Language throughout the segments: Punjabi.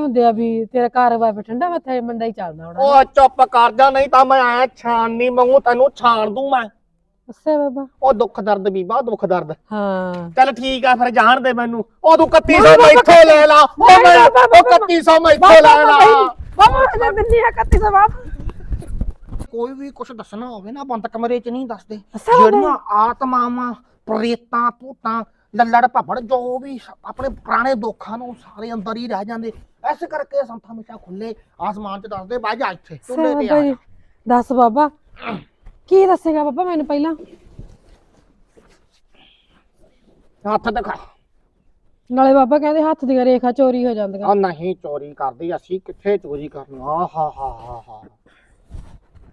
ਹੁੰਦੇ ਆ ਵੀ ਤੇਰਾ ਕਾਰੋਬਾਰ ਵੀ ਠੰਡਾ ਮੱਥੇ ਮੰਡਾ ਹੀ ਚੱਲਦਾ ਹੋਣਾ। ਉਹ ਚੁੱਪ ਕਰ ਜਾ ਨਹੀਂ ਤਾਂ ਮੈਂ ਐ ਛਾਣ ਨਹੀਂ ਮੰਗੂ ਤੈਨੂੰ ਛਾਣ ਦੂੰ ਮੈਂ। ਅੱਛਾ ਬਾਬਾ। ਉਹ ਦੁੱਖ ਦਰਦ ਬੀਬਾ ਦੁੱਖ ਦਰਦ। ਹਾਂ। ਚੱਲ ਠੀਕ ਆ ਫਿਰ ਜਾਣ ਦੇ ਮੈਨੂੰ। ਉਹ ਤੂੰ 3100 ਮੈਥੋਂ ਲੈ ਲਾ। ਉਹ ਮੈਂ ਬਾਬਾ, ਉਹ 3100 ਮੈਥੋਂ ਲੈ ਲਾ। ਬਾਬਾ ਮੈਂ ਦਿੰਨੀ ਆ ਕੱਤੀ ਸਵਾਬ ਕੋਈ ਵੀ ਕੁਝ ਦੱਸਣਾ ਹੋਵੇ ਨਾ ਬੰਦ ਕਮਰੇ 'ਚ ਨਹੀਂ ਦੱਸਦੇ। ਬਾਬਾ। ਜਿਹੜੀਆਂ ਆਤਮਾਵਾਂ ਪ੍ਰੇਤਾਂ ਭੂਤਾਂ ਲੱਲੜ ਭੱਪੜ ਜੋ ਵੀ ਆਪਣੇ ਪੁਰਾਣੇ ਦੁੱਖਾਂ ਨੂੰ ਸਾਰੇ ਅੰਦਰ ਹੀ ਰਹਿ ਜਾਂਦੇ ਐਸੇ ਕਰਕੇ ਸੰਥਾ ਹਮੇਸ਼ਾ ਖੁੱਲੇ ਆਸਮਾਨ 'ਚ ਦੱਸਦੇ ਬਾਈ ਜਾ ਇੱਥੇ ਚੁੱਲ੍ਹੇ ਤੇ ਆ ਜਾ। ਦੱਸ ਬਾਬਾ ਕੀ ਦੱਸੇਗਾ ਬਾਬਾ ਮੈਨੂੰ ਪਹਿਲਾਂ? ਹੱਥ ਦਿਖਾ। ਨਾਲੇ ਬਾਬਾ ਕਹਿੰਦੇ ਹੱਥ ਦੀਆਂ ਰੇਖਾ ਚੋਰੀ ਹੋ ਜਾਂਦੀਆਂ। ਆ ਨਹੀਂ ਚੋਰੀ ਕਰਦੀ ਅਸੀਂ ਕਿੱਥੇ ਚੋਰੀ ਕਰਨੀ? ਆ ਹਾ ਹਾ ਹਾ ਹਾ।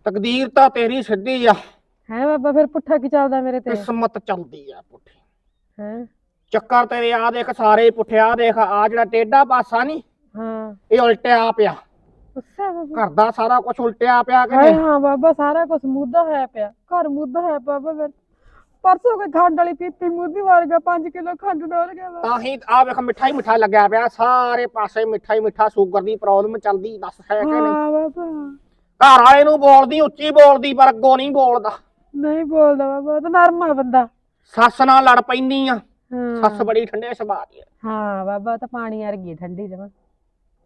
ਤਕਦੀਰ ਤਾਂ ਤੇਰੀ ਸਿੱਧੀ ਆ। ਹੈ ਬਾਬਾ ਫਿਰ ਪੁੱਠਾ ਕੀ ਚੱਲਦਾ ਮੇਰੇ ਤੇ? ਕਿਸਮਤ ਚਲਦੀ ਆ ਪੁੱਠੀ। ਹੈ? ਚੱਕਰ ਤੇਰੇ ਆ ਦੇਖ ਸਾਰੇ ਪੁੱਠਿਆ ਦੇਖ ਆ ਜਿਹੜਾ ਟੇਢਾ ਪਾਸਾ ਨਹੀਂ ਹਾਂ। ਇਹ ਉਲਟਿਆ ਪਿਆ। ਅੱਛਾ ਬਾਬਾ। ਘਰ ਦਾ ਸਾਰਾ ਕੁਝ ਉਲਟਿਆ ਪਿਆ ਕਿ ਹਾਏ ਨਹੀਂ? ਹਾਂ ਬਾਬਾ ਸਾਰਾ ਕੁਝ ਮੁੱਦਾ ਹੋਇਆ ਪਿਆ। ਘਰ ਮੁੱਦਾ ਹੋਇਆ ਬਾਬਾ ਫਿਰ। ਪਰਸੋਂ ਕੋਈ ਖੰਡ ਵਾਲੀ ਪੀਪੀ ਮੁੱਦੀ ਮਾਰ ਗਿਆ 5 ਕਿਲੋ ਖੰਡ ਡੋਲ ਗਿਆ ਵਾ। ਤਾਂ ਹੀ ਆ ਵੇਖ ਮਿੱਠਾ ਹੀ ਮਿੱਠਾ ਲੱਗਿਆ ਪਿਆ ਸਾਰੇ ਪਾਸੇ ਮਿੱਠਾ ਹੀ ਮਿੱਠਾ ਸ਼ੂਗਰ ਦੀ ਪ੍ਰੋਬਲਮ ਚੱਲਦੀ ਦੱਸ ਹੈ ਕਿ ਨਹੀਂ? ਹਾਂ ਬਾਬਾ। ਘਰ ਵਾਲੇ ਨੂੰ ਬੋਲਦੀ ਉੱਚੀ ਬੋਲਦੀ ਪਰ ਅੱਗੋਂ ਨਹੀਂ ਬੋਲਦਾ। ਨਹੀਂ ਬੋਲਦਾ ਬਾਬਾ ਉਹ ਤਾਂ ਨਰਮ ਬੰਦਾ। ਸੱਸ ਨਾਲ ਲੜ ਪੈਂਦੀ ਆ। ਹਾਂ। ਸੱਸ ਬੜੀ ਠੰਡੇ ਸੁਭਾਅ ਦੀ ਆ। ਹਾਂ ਬਾਬਾ ਉਹ ਤਾਂ ਪਾਣੀ ਵਰਗੀ ਠੰਡੀ ਜਮਾ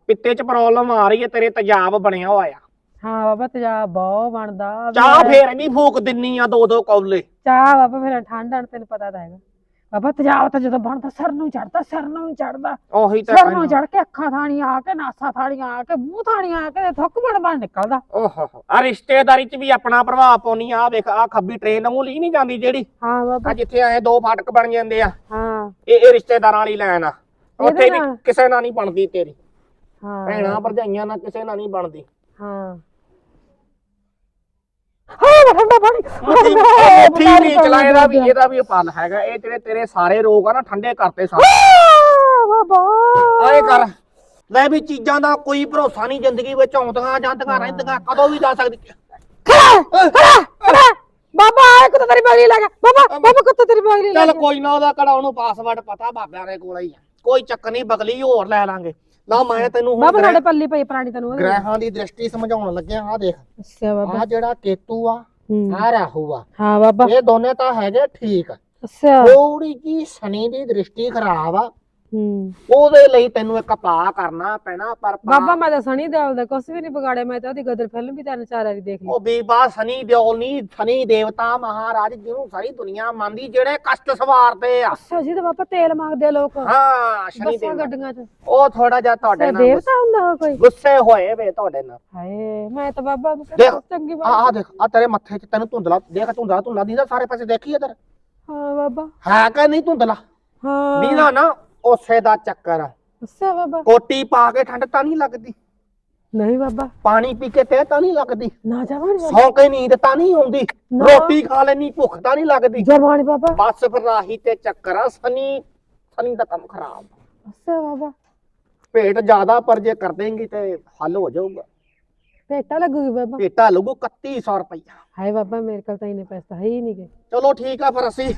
ਪਿੱਤੇ 'ਚ ਪ੍ਰੋਬਲਮ ਆ ਰਹੀ ਹੈ ਤੇਰੇ ਤੇਜ਼ਾਬ ਬਣਿਆ ਹੋਇਆ। ਹਾਂ ਬਾਬਾ ਤੇਜਾ ਬਹੁਤ ਬਣਦਾ। ਚਾਹ ਫੇਰ ਨਹੀਂ ਫੂਕ ਦਿੰਨੀ ਆ ਦੋ ਦੋ ਕੌਲੇ। ਚਾਹ ਬਾਬਾ ਫਿਰ ਠੰਡ ਆਣ ਤੈਨੂੰ ਪਤਾ ਤਾਂ ਹੈਗਾ। ਬਾਬਾ ਤੇਜਾਬ ਤਾਂ ਜਦੋਂ ਬਣਦਾ ਸਿਰ ਨੂੰ ਚੜਦਾ ਸਿਰ ਨੂੰ ਚੜਦਾ ਉਹੀ ਤਾਂ ਸਿਰ ਨੂੰ ਚੜ ਕੇ ਅੱਖਾਂ ਥਾਣੀਆਂ ਆ ਕੇ ਨਾਸਾਂ ਥਾਣੀਆਂ ਆ ਕੇ ਮੂੰਹ ਥਾਣੀਆਂ ਆ ਕੇ ਥੁੱਕ ਬਣ ਬਣ ਨਿਕਲਦਾ। ਓਹੋ ਆ ਰਿਸ਼ਤੇਦਾਰੀ 'ਚ ਵੀ ਆਪਣਾ ਪ੍ਰਭਾਵ ਪਾਉਣੀ ਆ। ਵੇਖ ਆ ਖੱਬੀ ਟ੍ਰੇਨ ਨੂੰ ਲਈ ਨਹੀਂ ਜਾਂਦੀ ਜਿਹੜੀ। ਹਾਂ ਬਾਬਾ। ਆ ਜਿੱਥੇ ਆਏ ਦੋ ਫਾਟਕ ਬਣ ਜਾਂਦੇ ਆ। ਹਾਂ। ਇਹ ਇਹ ਰਿਸ਼ਤੇਦਾਰਾਂ ਵਾਲੀ ਲਾਈਨ ਆ। ਉੱਥੇ ਵੀ? ਕਿਸੇ ਨਾਲ ਨਹੀਂ ਬਣਦੀ ਤੇਰੀ। ਹਾਂ। ਭੈਣਾਂ ਭਰਜਾਈਆਂ ਨਾਲ ਕਿਸੇ ਨਾਲ ਨਹੀਂ ਬਣਦੀ। ਹਾਂ। ਹਾਂ ਠੰਡਾ ਪਾਣੀ। ਮੁੱਠੀ ਨਹੀਂ ਚਲਾ ਇਹਦਾ ਵੀ ਇਹਦਾ ਵੀ ਪਲ ਹੈਗਾ। ਇਹ ਜਿਹੜੇ ਤੇਰੇ ਸਾਰੇ ਰੋਗ ਆ ਨਾ ਠੰਡੇ ਕਰਤੇ ਸਾਰੇ। ਬਾਬਾ। ਆਏ ਕਰ। ਲੈ ਵੀ ਚੀਜ਼ਾਂ ਦਾ ਕੋਈ ਭਰੋਸਾ ਨਹੀਂ ਜ਼ਿੰਦਗੀ ਵਿੱਚ ਆਉਂਦੀਆਂ ਜਾਂਦੀਆਂ ਰਹਿੰਦੀਆਂ ਕਦੋਂ ਵੀ ਜਾ ਸਕਦੀ। ਖੜਾ ਖੜਾ ਖੜਾ। ਬਾਬਾ ਆਏ ਕੁੱਤਾ ਤੇਰੀ ਬਗਲੀ ਲੱਗਾ ਬਾਬਾ ਬਾਬਾ ਕੁੱਤਾ ਤੇਰੀ ਬਗਲੀ ਚੱਲ ਲੱਗਾ ਕੋਈ ਨਾ ਉਹਦਾ ਕਿਹੜਾ ਉਹਨੂੰ ਪਾਸਵਰਡ ਪਤਾ ਬਾਬਿਆਂ ਦੇ ਕੋਲ ਹੀ ਆ। ਕੋਈ ਚੱਕਰ ਨਹੀਂ ਬਗਲੀ ਹੋਰ ਲੈ ਲਾਂਗੇ। ਨਾ ਮੈਂ ਤੈਨੂੰ ਹੁਣ ਬਾਬਾ ਸਾਡੇ ਗ੍ਰਹਿ- ਪੱਲੀ ਪਈ ਪ੍ਰਾਣੀ ਤੈਨੂੰ ਉਹਦੇ ਗ੍ਰਹਿਾਂ ਦੀ ਦ੍ਰਿਸ਼ਟੀ ਸਮਝਾਉਣ ਲੱਗਿਆ ਆ ਦੇਖ। ਅੱਛਾ ਬਾਬਾ। ਆ ਜਿਹੜਾ ਕੇਤੂ ਆ ਹੂੰ। ਆ ਰਾਹੂ ਆ। ਹਾਂ ਬਾਬਾ। ਇਹ ਦੋਨੇ ਤਾਂ ਹੈਗੇ ਠੀਕ। ਅੱਛਾ। ਥੋੜੀ ਜੀ ਸ਼ਨੀ ਦੀ ਦ੍ਰਿਸ਼ਟੀ ਖਰਾਬ ਆ। ਹੂੰ। ਉਹਦੇ ਲਈ ਤੈਨੂੰ ਇੱਕ ਪਾ ਕਰਨਾ ਪੈਣਾ ਪਰ ਪਾ- ਬਾਬਾ ਮੈਂ ਤਾਂ ਸਣੀ ਦਿਓਲ ਦਾ ਕੁਛ ਵੀ ਨਹੀਂ ਵਿਗਾੜਿਆ ਮੈਂ ਤਾਂ ਉਹਦੀ ਗਦਰ ਫਿਲਮ ਵੀ ਤਿੰਨ ਚਾਰ ਵਾਰੀ ਦੇਖ ਲਈ। ਉਹ ਬੀਬਾ ਸਨੀ ਦਿਓਲ ਨਹੀਂ ਸਨੀ ਦੇਵਤਾ ਮਹਾਰਾਜ ਜਿਹਨੂੰ ਸਾਰੀ ਦੁਨੀਆ ਮੰਨਦੀ ਜਿਹੜੇ ਕਸ਼ਟ ਸਵਾਰਦੇ ਆ। ਅੱਛਾ ਜੀ ਤਾਂ ਬਾਬਾ ਤੇਲ ਮੰਗਦੇ ਆ ਲੋਕ। ਹਾਂ ਸ਼ਨੀ ਬੱਸਾਂ ਗੱਡੀਆਂ 'ਚ। ਉਹ ਥੋੜਾ ਜਿਹਾ ਤੁਹਾਡੇ ਅੱਛਾ, ਨਾਲ ਦੇਵਤਾ ਹੁੰਦਾ ਉਹ ਕੋਈ? ਗੁੱਸੇ ਹੋਏ ਵੇ ਤੁਹਾਡੇ ਨਾਲ। ਹਾਏ ਮੈਂ ਤਾਂ ਬਾਬਾ ਨੂੰ ਦੇਖ, ਚੰਗੀ ਆ ਬਾਤ। ਆ ਦੇਖ ਆ ਤੇਰੇ ਮੱਥੇ 'ਚ ਤੈਨੂੰ ਧੁੰਦਲਾ ਦੇਖ ਧੁੰਦਲਾ ਧੁੰਦਲਾ ਦੀਦਾ ਸਾਰੇ ਪਾਸੇ ਦੇਖੀ ਇਧਰ। ਹਾਂ ਬਾਬਾ। ਹੈ ਕਿ ਨਹੀਂ ਧੁੰਦਲਾ? ਹਾਂ। ਦੀਦਾ ਨਾ ਉਸੇ ਦਾ ਚੱਕਰ ਆ। ਅੱਛਾ ਬਾਬਾ। ਕੋਟੀ ਪਾ ਕੇ ਠੰਡ ਤਾਂ ਨਹੀਂ ਲੱਗਦੀ। ਨਹੀਂ ਬਾਬਾ। ਪਾਣੀ ਪੀ ਕੇ ਤੇ ਤਾਂ ਨਹੀਂ ਲੱਗਦੀ। ਨਾ ਜਾਵਾਂ ਸੌਂ ਕੇ ਨੀਂਦ ਤਾਂ ਨਹੀਂ ਆਉਂਦੀ। ਨਾ। ਰੋਟੀ ਖਾ ਲੈਣੀ ਭੁੱਖ ਤਾਂ ਨਹੀਂ ਲੱਗਦੀ। ਜਰਮਾਨੀ ਬਾਬਾ। ਬਸ ਫਿਰ ਰਾਹੀ ਤੇ ਚੱਕਰ ਆ ਸਨੀ ਸਨੀ ਦਾ ਕੰਮ ਖਰਾਬ। ਅੱਛਾ ਬਾਬਾ। ਭੇਟ ਜ਼ਿਆਦਾ ਪਰ ਜੇ ਕਰ ਦੇਂਗੀ ਤੇ ਹੱਲ ਹੋ ਜਾਊਗਾ। ਭੇਟਾ ਲੱਗੂਗੀ ਬਾਬਾ। ਭੇਟਾ ਲੱਗੂ 3100 ਰੁਪਈਆ। ਹਾਏ ਬਾਬਾ ਮੇਰੇ ਕੋਲ ਤਾਂ ਇਹਨੇ ਪੈਸਾ ਹੈ ਹੀ ਨਹੀਂ ਗੇ। ਚਲੋ ਠੀਕ ਆ ਫਿਰ ਅਸੀਂ।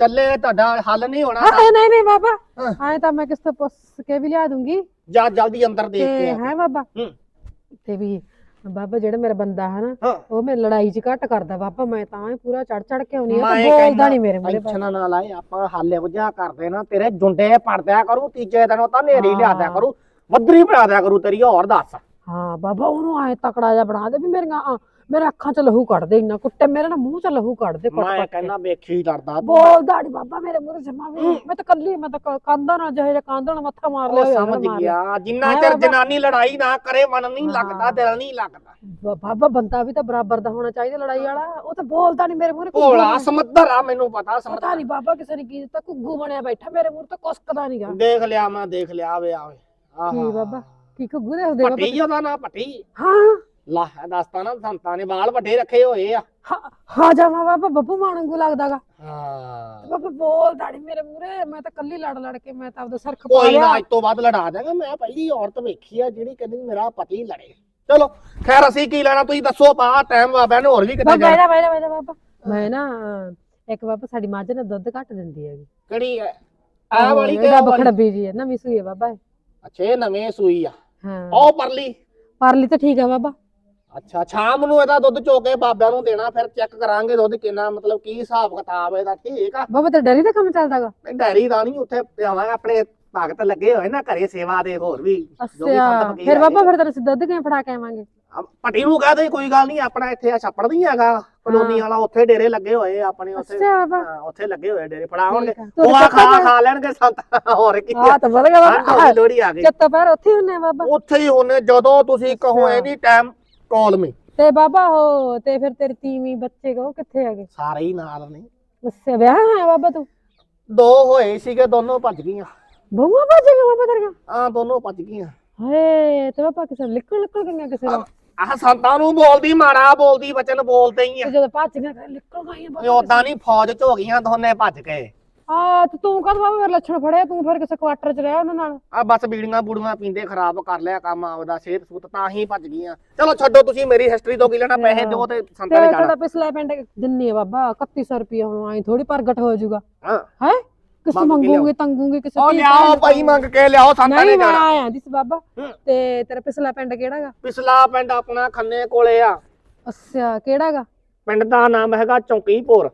ਚੱਲੇ ਤੁਹਾਡਾ ਹੱਲ ਨਹੀਂ ਹੋਣਾ। ਹਾਂ ਨਹੀਂ ਨਹੀਂ ਬਾਬਾ। ਹਾਂ। ਆਏ ਤਾਂ ਮੈਂ ਕਿਸ ਤੋਂ ਪੁੱਛ ਕੇ ਵੀ ਲਿਆ ਦੂੰਗੀ। ਜਾ ਜਲਦੀ ਅੰਦਰ ਦੇਖ ਕੇ ਆ। ਹੈ ਬਾਬਾ? ਹੂੰ। ਤੇ ਵੀ ਬਾਬਾ ਜਿਹੜਾ ਮੇਰਾ ਬੰਦਾ ਹੈ ਨਾ ਹਾਂ। ਉਹ ਮੇਰੇ ਲੜਾਈ 'ਚ ਘੱਟ ਕਰਦਾ। ਬਾਬਾ ਮੈਂ ਤਾਂ ਹੀ ਪੂਰਾ ਚੜ ਚੜ ਕੇ ਆਉਣੀ ਆ ਤਾਂ ਬੋਲਦਾ ਨਹੀਂ ਮੇਰੇ ਮੂਹਰੇ ਟੈਨਸ਼ਨ ਨਾ ਲਾਏ ਆਪਾਂ ਹੱਲ ਵਜਾ ਕਰਦੇ ਨਾ ਤੇਰੇ ਜੁੰਡੇ ਪੜਦਿਆ ਕਰੂ ਤੀਜੇ ਦਿਨ ਉਹ ਤਾਂ ਨੇਰੀ ਲਿਆ ਦਿਆ ਕਰੂ। ਵੱਧਰੀ ਬਣਾ ਦਿਆ ਕਰੂ ਤੇਰੀ ਹੋਰ ਦੱਸ। ਹਾਂ ਬਾਬਾ ਉਹਨੂੰ ਆਏ ਤਕੜਾ ਜਿਹਾ ਬਣਾ ਦੇ ਵੀ ਮੇਰੀਆਂ ਮੇਰੇ ਅੱਖਾਂ 'ਚ ਲਹੂ ਕੱਢ ਦੇ ਇੰਨਾ ਕੁੱਟੇ ਮੇਰੇ ਨਾ ਮੂੰਹ 'ਚ ਲਹੂ ਕੱਢ ਦੇ ਕੁੱਟ ਮੈਂ ਕਹਿੰਦਾ ਵੇਖੀ ਲੜਦਾ ਤੂੰ। ਬੋਲਦਾ ਨੀ ਬਾਬਾ ਮੇਰੇ ਮੂਹਰੇ ਜਮਾ ਵੀ ਨੀ। ਮੈਂ ਤਾਂ ਕੱਲੀ ਮੈਂ ਤਾਂ ਕ- ਕੰਧਾਂ ਨਾਲ ਜਿਹੇ ਨਾਲ ਮੱਥਾ ਮਾਰ ਲਿਆ ਉਹ ਹੋਇਆ ਸਮਝ ਮਾਰ ਲਿਆ। ਗਿਆ ਜਿੰਨਾ ਚਿਰ। ਜਨਾਨੀ ਲੜਾਈ ਨਾ ਕਰੇ ਮਨ ਨਹੀਂ ਲੱਗਦਾ। ਦਿਲ ਨਹੀਂ ਲੱਗਦਾ ਬ- ਬਾਬਾ ਬੰਦਾ ਵੀ ਤਾਂ ਬਰਾਬਰ ਦਾ ਹੋਣਾ ਚਾਹੀਦਾ ਲੜਾਈ ਵਾਲਾ ਉਹ ਤਾਂ ਬੋਲਦਾ ਨਹੀਂ ਮੇਰੇ ਮੂਹਰੇ ਘੁੱਗੂ ਭੋਲਾ ਬਣਿਆ। ਸਮੱਧਰ ਆ ਮੈਨੂੰ ਪਤਾ ਪਤਾ ਸਮੱਧਰ ਨਹੀਂ ਬਾਬਾ ਕਿਸੇ ਨੇ ਕੀ ਦਿੱਤਾ ਘੁੱਗੂ ਬਣਿਆ ਬੈਠਾ ਮੇਰੇ ਮੂਹਰੇ ਤਾਂ ਕੁਸਕਦਾ ਨਹੀਂਗਾ ਦੇਖ ਲਿਆ ਮੈਂ ਦੇਖ ਲਿਆ ਆਵੇ ਆਵੇ ਆਹਾ। ਕੀ ਬਾਬਾ ਕੀ ਘੁੱਗੂ ਦੇ ਹੁੰਦੇ ਬਾਬਾ ਭੱਟੀ ਉਹਦਾ ਨਾਂ ਭੱਟੀ ਹਾਂ ਲਾ ਦੱਸਤਾ ਨਾ ਸੰਤਾਂ ਨੇ ਵਾਲ ਵੱਡੇ ਰੱਖੇ ਹੋਏ ਆ। ਹਾਂ- ਜਾਵਾਂ ਬਾਬਾ ਬੱਬੂ ਮਾਣੂ ਲੱਗਦਾਗਾ। ਹਾਂ। ਬਾਬਾ ਬੋਲਦਾ ਨਹੀਂ ਮੇਰੇ ਮੂਹਰੇ ਮੈਂ ਤਾਂ ਕੱਲੀ ਲੜ ਲੜ ਕੇ ਮੈਂ ਤਾਂ ਆਪਦਾ ਸਿਰ ਖਪਾ ਕੋਈ ਨਾ ਲਿਆ। ਅੱਜ ਤੋਂ ਬਾਅਦ ਲੜਾ ਦਾਂਗਾ ਮੈਂ ਪਹਿਲੀ ਔਰਤ ਵੇਖੀ ਆ ਜਿਹੜੀ ਕਹਿੰਦੀ ਮੇਰਾ ਪਤੀ ਲੜੇ। ਚਲੋ ਖੈਰ ਅਸੀਂ ਕੀ ਲੈਣਾ ਤੁਸੀਂ ਦੱਸੋ ਪਾ ਟਾਈਮ ਬਾਬਾ ਨੇ ਹੋਰ ਵੀ ਕਿੱਥੇ ਬਾਬਾ ਜਾਣਾ। ਬੈਠਾ ਬੈਠਾ ਬੈਠਾ ਬਾਬਾ। ਮੈਂ ਨਾ ਇੱਕ ਬਾਬਾ ਸਾਡੀ ਮੱਝ ਨੇ ਦੁੱਧ ਘੱਟ ਦਿੰਦੀ ਹੈਗੀ। ਕਿਹੜੀ ਹੈ? ਆ ਵਾਲੀ ਕਿ ਇਹਦਾ ਉਹ ਵਾਲੀ? ਬਖੜਾ ਬੀਜੀ ਹੈ ਨਾ ਮਿਸੂ ਹੈ ਬਾਬਾ ਇਹ। ਅੱਛਾ ਇਹ ਨਵੇਂ ਸੂਈ ਆ। ਹਾਂ। ਉਹ ਪਰਲੀ? ਪਰਲੀ ਤਾਂ ਠੀਕ ਆ ਬਾਬਾ। ਅੱਛਾ ਸ਼ਾਮ ਨੂੰ ਇਹਦਾ ਦੁੱਧ ਚੋ ਕੇ ਬਾਬਿਆਂ ਨੂੰ ਦੇਣਾ ਫਿਰ ਚੈੱਕ ਕਰਾਂਗੇ ਦੁੱਧ ਕਿੰਨਾ ਮਤਲਬ ਕੀ ਹਿਸਾਬ ਕਿਤਾਬ ਇਹਦਾ ਠੀਕ ਆ? ਬਾਬਾ ਤੇ ਡਰੀ ਦਾ ਕੰਮ ਚੱਲਦਾਗਾ ਨਹੀਂ ਡੈਰੀ ਦਾ ਨਹੀਂ ਉੱਥੇ ਪਿਆਵਾਂਗੇ ਆਪਣੇ ਭਗਤ ਲੱਗੇ ਹੋਏ ਨਾ ਘਰੇ ਸੇਵਾ ਦੇ ਹੋਰ ਵੀ ਜੋ ਵੀ ਸੰਤ ਅੱਛਾ ਫਕੀਰ ਫਿਰ ਬਾਬਾ। ਫਿਰ ਤੇਰੇ ਦੁੱਧ ਕਿਵੇਂ ਫੜਾ ਕੇ ਆਵਾਂਗੇ। ਆ, ਪੱਟੀ ਨੂੰ ਕਹਦੇ ਕੋਈ ਗੱਲ ਨਹੀਂ ਆਪਣਾ ਇੱਥੇ ਆ ਛੱਪੜ ਨਹੀਂ ਹੈਗਾ ਕਲੋਨੀ ਵਾਲਾ ਉੱਥੇ ਡੇਰੇ ਲੱਗੇ ਹੋਏ ਆ ਆਪਣੇ ਉੱਥੇ। ਅੱਛਾ ਬਾਬਾ। ਹਾਂ, ਉੱਥੇ ਲੱਗੇ ਹੋਏ ਡੇਰੇ ਫੜਾਉਣਗੇ। ਠੀਕ ਆ। ਉਹ ਆ ਖਾ ਖਾ ਲੈਣਗੇ ਸੰਤ ਹੋਰ ਕੀ। ਆ ਤਾਂ ਗਿਆ ਹੋ ਬਾਬਾ ਲੋਹੜੀ ਆ ਗਈ। ਚੱਤਾ ਪੈਰ ਉੱਥੇ ਹੀ ਹੁੰਨੇ ਆ ਬਾਬਾ। ਉੱਥੇ ਹੀ ਹੁੰਨੇ ਜਦੋਂ ਤੁਸੀਂ ਕਹੋ। Any time call me. ਤੇ ਬਾਬਾ ਹੋ ਤੇ ਫਿਰ ਤੇਰੀ ਤੀਵੀਂ ਬੱਚੇ ਕੋ ਕਿੱਥੇ ਹੈਗੇ ਸਾਰੇ ਹੀ ਨਾਲ ਨੇ। ਅੱਛਾ ਵਿਆਹ ਹੋਇਆ ਬਾਬਾ ਤੂੰ? ਦੋ ਹੋਏ ਸੀਗੇ ਦੋਨੋਂ ਭੱਜ ਗਈਆਂ। ਬਹੂਆਂ ਭੱਜੇਗਾ ਬਾਬਾ ਤੇਰੇ ਕੋਲ ਆ ਦੋਨੋਂ ਭੱਜ ਗਈਆਂ। ਹਾਏ ਤੇ ਬਾਬਾ ਕਿਸੇ ਨਿਕਲ ਨਿਕਲ ਗਈਆਂ ਕਿਸੇ ਨੂੰ ਆਹ ਸੰਤਾਂ ਨੂੰ ਬੋਲਦੀ ਮਾੜਾ ਬੋਲਦੀ ਬਚਨ ਬੋਲਦੇ ਹੀ ਆ। ਜਦੋਂ ਭੱਜ ਗਈਆਂ ਫਿਰ ਨਿਕਲ ਗਈਆਂ ਬਾਬਾ ਉਦਾਂ ਨਹੀਂ ਫੌਜ ਚ ਹੋ ਗਈਆਂ ਦੋਨੇ ਭੱਜ ਕੇ ਆ ਤੇ ਤੂੰ ਕਦ ਬਾਬਾ ਫਿਰ ਲੱਛਣ ਫੜਿਆ? ਤੂੰ ਫਿਰ ਕਿਸੇ ਕੁਆਟਰ ਚ ਰਿਹਾ ਉਹਨਾਂ ਨਾਲ। ਆ ਬਸ ਬੀੜੀਆਂ ਬੂੜੀਆਂ ਪੀਂਦੇ ਖਰਾਬ ਕਰ ਲਿਆ ਕੰਮ ਆਪਦਾ ਸਿਹਤ ਸੂਤ ਤਾਂ ਹੀ ਭੱਜ ਗਈਆਂ। ਚਲੋ ਛੱਡੋ ਤੁਸੀਂ ਮੇਰੀ ਹਿਸਟਰੀ ਤੋਂ ਕੀ ਲੈਣਾ ਪੈਸੇ ਦਿਓ ਤੇ ਸੰਤਾਂ ਤੇ ਨੇ ਜਾਣਾ। ਤੁਹਾਡਾ ਪਿਛਲਾ ਪਿੰਡ ਦਿੰਨੀ ਆ ਬਾਬਾ 3100 ਰੁਪਏ ਹੁਣ ਆਈ ਥੋੜੀ ਪ੍ਰਗਟ ਹੋ ਜਾਊਗਾ। ਹਾਂ। ਹੈ? ਕਿਸੇ ਮੰਗ ਕੇ ਮੰਗੂਗੀ ਤੰਗੂਗੀ ਕਿਸੇ ਉਹ ਲਿਆਓ ਭਾਈ ਮੰਗ ਕੇ ਲਿਆਓ ਸੰਤਾਂ ਨੇ ਨਹੀਂ ਮੈਂ ਜਾਣਾ। ਆਇਆ ਜਿਸ ਬਾਬਾ। ਹੂੰ। ਤੇ ਤੇਰਾ ਪਿਛਲਾ ਪਿੰਡ ਕਿਹੜਾਗਾ ਪਿਛਲਾ ਪਿੰਡ ਆਪਣਾ ਖੰਨੇ ਕੋਲੇ ਆ। ਅੱਛਾ ਕਿਹੜਾਗਾ ਪਿੰਡ ਦਾ ਨਾਮ ਹੈਗਾ ਚੌਂਕੀਪੁਰ।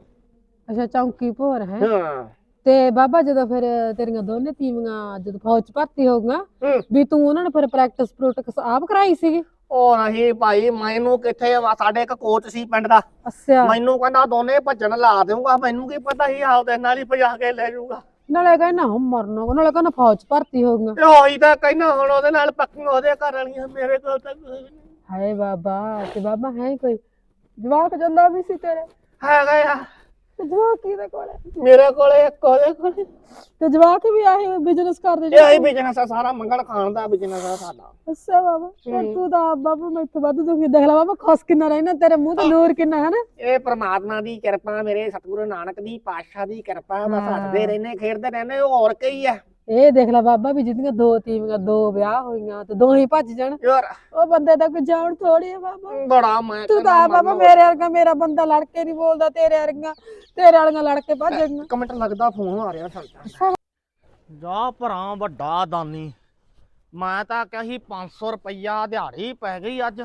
ਅੱਛਾ ਚੌਂਕੀ ਭੋਰ ਹੈ? ਹਾਂ। ਤੇ ਬਾਬਾ ਜਦੋਂ ਫਿਰ ਤੇਰੀਆਂ ਦੋਨੇ ਟੀਮਾਂ ਜਦੋਂ ਫੌਜ ਚ ਭਰਤੀ ਹੋ। ਗਈਆਂ। ਵੀ ਤੂੰ ਉਹਨਾਂ ਨੇ ਫਿਰ ਪ੍ਰੈਕਟਿਸ ਪ੍ਰੋਟਿਕਸ ਆਪ ਕਰਾਈ ਸੀਗੀ? ਉਹ ਨਹੀਂ ਭਾਈ ਮੈਨੂੰ ਕਿੱਥੇ ਵਾ ਸਾਡੇ ਇੱਕ ਕੋਚ ਸੀ ਪਿੰਡ ਦਾ। ਅੱਛਾ। ਮੈਨੂੰ ਕਹਿੰਦਾ ਦੋਨੇ ਭੱਜਣ ਲਾ ਦੇਊਗਾ ਮੈਨੂੰ ਕੀ ਪਤਾ ਸੀ ਆਪਦੇ ਨਾਲ ਹੀ ਭਜਾ ਕੇ ਲੈ ਜਾਊਗਾ। ਨਾਲੇ ਕਹਿੰਦਾ ਹਮ ਮਰਨਾ ਨਾਲੇ ਕਹਿੰਦਾ ਫੌਜ ਭਰਤੀ ਹੋ ਗਈਆਂ ਤੇ ਕਹਿੰਦਾ ਹੁਣ ਉਹਦੇ ਨਾਲ ਪੱਕੀਆਂ ਉਹਦੇ ਘਰ ਵਾਲੀਆਂ ਮੇਰੇ ਕੋਲ ਤਾਂ ਹਾਏ ਬਾਬਾ ਤੇ ਬਾਬਾ ਹੈ ਕੋਈ। ਜਵਾਕ ਜੰਦਾ ਵੀ ਸੀ ਤੇਰੇ। ਹੈਗਾ ਕੋਲ ਹੈ। ਮੇਰੇ ਕੋਲੇ ਇੱਕ ਉਹਦੇ ਕੋਲੇ। ਤੇ ਜਵਾਕ ਵੀ ਆਹੀ ਬਿਜ਼ਨਸ ਕਰਦੇ ਇਹ ਆਹੀ ਬਿਜ਼ਨਸ ਆ ਸਾਰਾ ਮੰਗਣ ਖਾਣ ਦਾ ਬਿਜ਼ਨਸ ਆ ਸਾਡਾ। ਅੱਛਾ ਬਾਬਾ ਫਿਰ ਤੂੰ ਤਾਂ ਬਾਬਾ ਮੈਥੋਂ ਵੱਧ ਦੁਖੀ ਦੇਖ ਲੈ ਬਾਬਾ ਖੁਸ਼ ਕਿੰਨਾ ਰਹਿਣਾ ਤੇਰੇ ਮੂੰਹ ਤੇ ਨੂਰ ਕਿੰਨਾ ਹੈ ਨਾ ਇਹ ਪ੍ਰਮਾਤਮਾ ਦੀ ਕਿਰਪਾ ਮੇਰੇ ਸਤਿਗੁਰੂ ਨਾਨਕ ਦੀ ਪਾਤਸ਼ਾਹ ਦੀ ਕਿਰਪਾ ਬਸ। ਹੱਸਦੇ ਰਹਿੰਦੇ ਖੇਡਦੇ ਰਹਿੰਦੇ ਉਹ ਹੋਰ ਕਈ ਆ। ਇਹ ਦੇਖ ਲੈ ਬਾਬਾ ਵੀ ਜਿਹਦੀਆਂ ਦੋ ਤੀਵੀਆਂ ਦੋ ਵਿਆਹ ਹੋਈਆਂ ਤੇ ਦੋ ਹੀ ਭੱਜ ਜਾਣ। ਯਾਰ। ਉਹ ਬੰਦੇ ਦਾ ਕੋਈ ਜਾਣ ਥੋੜੀ ਹੈ ਬਾਬਾ। ਬੜਾ ਮੈਂ ਤੂੰ ਤਾਂ ਆਪ ਬਾਬਾ ਮੇਰੇ ਵਰਗਾ ਮੇਰਾ ਬੰਦਾ ਲੜ ਕੇ ਨਹੀਂ ਬੋਲਦਾ ਤੇਰੇ ਵਰਗਾ ਤੇਰੇ ਵਾਲੀਆਂ ਲੜ ਕੇ ਭੱਜ ਜਾਣੀਆਂ। ਇੱਕ ਮਿੰਟ ਲੱਗਦਾ ਫੋਨ ਆ ਰਿਹਾ ਸਾਡਾ। ਜਾ ਭਰਾ ਵੱਡਾ ਦਾਨੀ। ਮੈਂ ਤਾਂ ਕਿਹਾ ਸੀ 500 ਰੁਪਈਆ ਦਿਹਾੜੀ ਪੈ ਗਈ ਅੱਜ।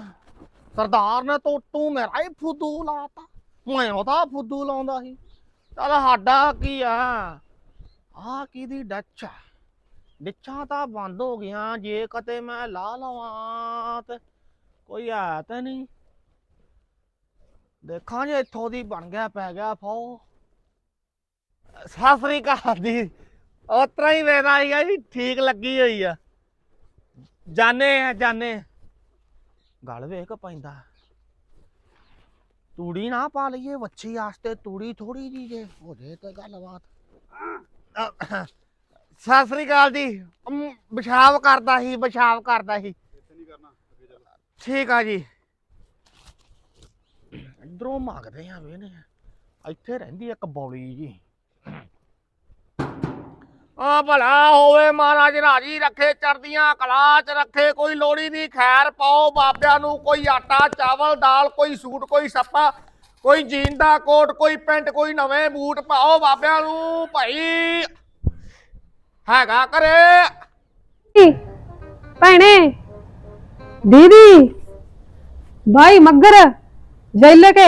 ਸਰਦਾਰ ਨੇ ਤੋਂ ਤੂੰ ਮੇਰਾ ਹੀ ਫੁੱਦੂ ਲਾਤਾ। ਮੈਂ ਉਹਦਾ ਫੁੱਦੂ ਲਾਉਂਦਾ ਸੀ। ਚੱਲ ਸਾਡਾ ਕੀ ਆ? ਆ ਕਿਹਦੀ ਡੱਚ ਆ? ਡਿੱਛਾਂ ਤਾਂ ਬੰਦ ਹੋ ਗਈਆਂ, ਜੇ ਕਤੇ ਮੈਂ ਲਾ ਲਵਾਂ ਤੇ ਕੋਈ ਹੈ ਤਾਂ ਨਹੀਂ। ਦੇਖਾਂ ਜੇ ਇੱਥੋਂ ਦੀ ਬਣ ਗਿਆ, ਪੈ ਗਿਆ ਫੋ। ਸਤਿ ਸ੍ਰੀ ਦੀ ਉਤਰਾ ਹੀ ਵੇਦਾ ਆਈਗਾ ਜੀ, ਠੀਕ ਲੱਗੀ ਹੋਈ ਆ। ਜਾਣੇ ਆ ਜਾਣੇ ਗਲ ਵੇਖ ਪੈਂਦਾ। ਤੂੜੀ ਨਾ ਪਾ ਲਈਏ, ਵੱਛੀ ਆਸਤੇ ਤੂੜੀ ਥੋੜੀ ਜੀ ਜੇ। ਹੋ ਜੇ ਤੇ ਗੱਲਬਾਤ ਸਤਿ ਸ੍ਰੀ ਅਕਾਲ ਜੀ। ਅਮ, ਪਿਸ਼ਾਬ ਕਰਦਾ ਸੀ ਪਿਸ਼ਾਬ ਕਰਦਾ ਸੀ। ਠੀਕ ਆ ਜੀ। ਇਧਰੋਂ ਮੰਗਦੇ ਆ ਵੇਨੇ ਇੱਥੇ ਰਹਿੰਦੀ ਇੱਕ ਬੌਲੀ ਜੀ। ਆ ਭਲਾ ਹੋਵੇ ਮਹਾਰਾਜ ਰਾਜੀ ਰੱਖੇ ਚੜਦੀਆਂ ਕਲਾ ਚ ਰੱਖੇ ਕੋਈ ਲੋੜੀ ਦੀ ਖੈਰ ਪਾਓ ਬਾਬਿਆਂ ਨੂੰ ਕੋਈ ਆਟਾ ਚਾਵਲ ਦਾਲ ਕੋਈ ਸੂਟ ਕੋਈ ਸੱਪਾ ਕੋਈ ਜੀਨ ਦਾ ਕੋਟ ਕੋਈ ਪੈਂਟ ਕੋਈ ਨਵੇਂ ਬੂਟ ਪਾਓ ਬਾਬਿਆਂ ਨੂੰ ਭਾਈ। ਹੈਗਾ ਕਰੇ ਭੈਣੇ ਦੀਦੀ ਭਾਈ ਮੱਗਰ ਜੈਲੇ ਕੇ।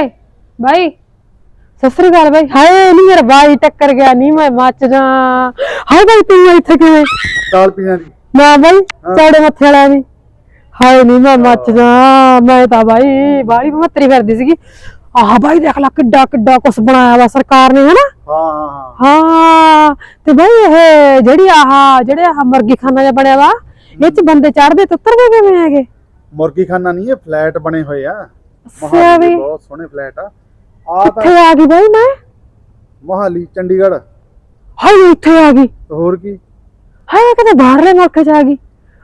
ਭਾਈ ਸਤਿ ਸ੍ਰੀ ਅਕਾਲ ਭਾਈ ਹਾਏ ਨਹੀਂ ਮੇਰਾ ਭਾਈ ਟੱਕਰ ਗਿਆ ਨਹੀਂ ਮੈਂ ਮੱਚ ਜਾ। ਹਾਏ ਭਾਈ ਤੂੰ ਇੱਥੇ ਕਿਵੇਂ? ਦਾਲ ਪੀਆਂ ਦੀ ਮੈਂ ਭਾਈ ਚੌੜੇ ਮੱਥੇ ਵਾਲਾ ਵੀ ਹਾਏ ਨਹੀਂ ਮੈਂ ਮੱਚ ਜਾ। ਮੈਂ ਤਾਂ ਭਾਈ ਬਾੜੀ ਮੱਤਰੀ ਫਿਰਦੀ ਸੀਗੀ। ਆਹ ਭਾਈ ਦੇਖ ਲੈ ਕਿੱਡਾ ਕਿੱਡਾ ਕੁਛ ਬਣਾਇਆ ਵਾ ਸਰਕਾਰ ਨੇ ਹਨਾ? ਹਾਂ ਹਾਂ ਹਾਂ। ਹਾਂ ਤੇ ਭਾਈ ਇਹ ਜਿਹੜੀ ਆਹ ਜਿਹੜੇ ਆਹ ਮੁਰਗੀ ਖਾਨਾ ਜਿਹਾ ਬਣਿਆ ਵਾ ਇਹ ਚ ਬੰਦੇ ਚੜਦੇ ਤੇ ਉਤਰਦੇ ਕਿਵੇਂ ਹੈਗੇ? ਮੁਰਗੀ ਖਾਨਾ ਨਹੀਂ ਇਹ ਫਲੈਟ ਬਣੇ ਹੋਏ ਆ। ਅੱਛਾ ਮੋਹਾਲੀ ਵੀ। ਦੇ ਬਹੁਤ ਸੋਹਣੇ ਫਲੈਟ ਆ। ਆ ਤਾਂ ਆ ਗਈ ਭਾਈ ਮੈਂ? ਮੋਹਾਲੀ ਚੰਡੀਗੜ੍ਹ। ਹਾਏ ਇੱਥੇ ਆ ਗਈ। ਤੇ ਹੋਰ ਕੀ? ਹਾਏ ਕਿਤੇ ਬਾਹਰਲੇ ਮੁਲਕ ਚ ਆ ਗਈ।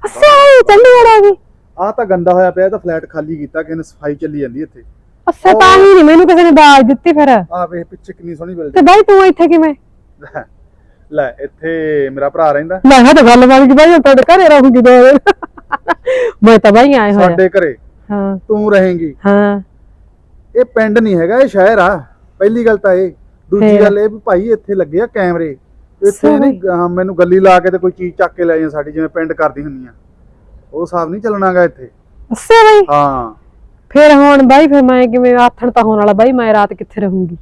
ਅੱਛਾ ਇਹ ਚੰਡੀਗੜ੍ਹ ਆ ਗਈ। ਆ ਤਾਂ ਗੰਦਾ ਹੋਇਆ ਪਿਆ ਇਹ ਤਾਂ ਫਲੈਟ ਖਾਲੀ ਕੀਤਾ ਕਿਸੇ ਨੇ ਸਫ਼ਾਈ ਚੱਲੀ ਜਾਂਦੀ ਇੱਥੇ। ਅੱਛਾ ਤਾਂ ਹੀ ਨਹੀਂ ਮੈਨੂੰ ਕਿਸੇ ਨੇ ਦਾਜ ਦਿੱਤੀ ਫਿਰ। ਆ ਵੇਖ ਪਿੱਛੇ ਕਿੰਨੀ ਸੋਹਣੀ ਬਿਲਡਿੰਗ ਤੇ ਭਾਈ ਤੂੰ ਇੱਥੇ ਕਿਵੇਂ? ਲੈ ਇੱਥੇ ਮੇਰਾ ਭਰਾ ਰਹਿੰਦਾ। ਮੈਂ ਕਿਹਾ ਤਾਂ ਗੱਲ ਬਣ ਗਈ ਮੈਂ ਤੁਹਾਡੇ ਘਰੇ ਰਹੂੰਗੀ ਦੋ ਦਿਨ ਮੈਂ ਤਾਂ ਭਾਈ ਆਏ ਹੋਇਆ ਸਾਡੇ ਘਰੇ। ਹਾਂ। ਤੂੰ ਰਹੇਂਗੀ। ਹਾਂ। ਇਹ ਪਿੰਡ ਨਹੀਂ ਹੈਗਾ ਇਹ ਸ਼ਹਿਰ ਆ। ਪਹਿਲੀ ਗੱਲ ਤਾਂ ਇਹ। ਦੂਜੀ? ਗੱਲ ਇਹ ਵੀ ਭਾਈ ਇੱਥੇ ਲੱਗੇ ਆ ਕੈਮਰੇ। ਇੱਥੇ ਨਹੀਂ ਮੈਨੂੰ ਗੱਲੀ ਲਾ ਕੇ ਤੇ ਕੋਈ ਚੀਜ਼ ਚੱਕ ਕੇ ਲੈ ਜਾਂ ਸਾਡੀ ਜਿਵੇਂ ਪਿੰਡ ਕਰਦੀ ਹੁੰਦੀਆਂ ਉਹ ਹਿਸਾਬ ਨਹੀਂ ਚੱਲਣਾਗਾ ਇੱਥੇ। ਅੱਛਾ ਬਈ। ਹਾਂ। ਫਿਰ ਹੁਣ ਬਾਈ ਫਿਰ ਮੈਂ ਕਿਵੇਂ ਆਥਣ ਤਾਂ ਹੋਣ ਵਾਲਾ ਬਾਈ ਮੈਂ ਰਾਤ ਕਿੱਥੇ ਰਹੂੰਗੀ?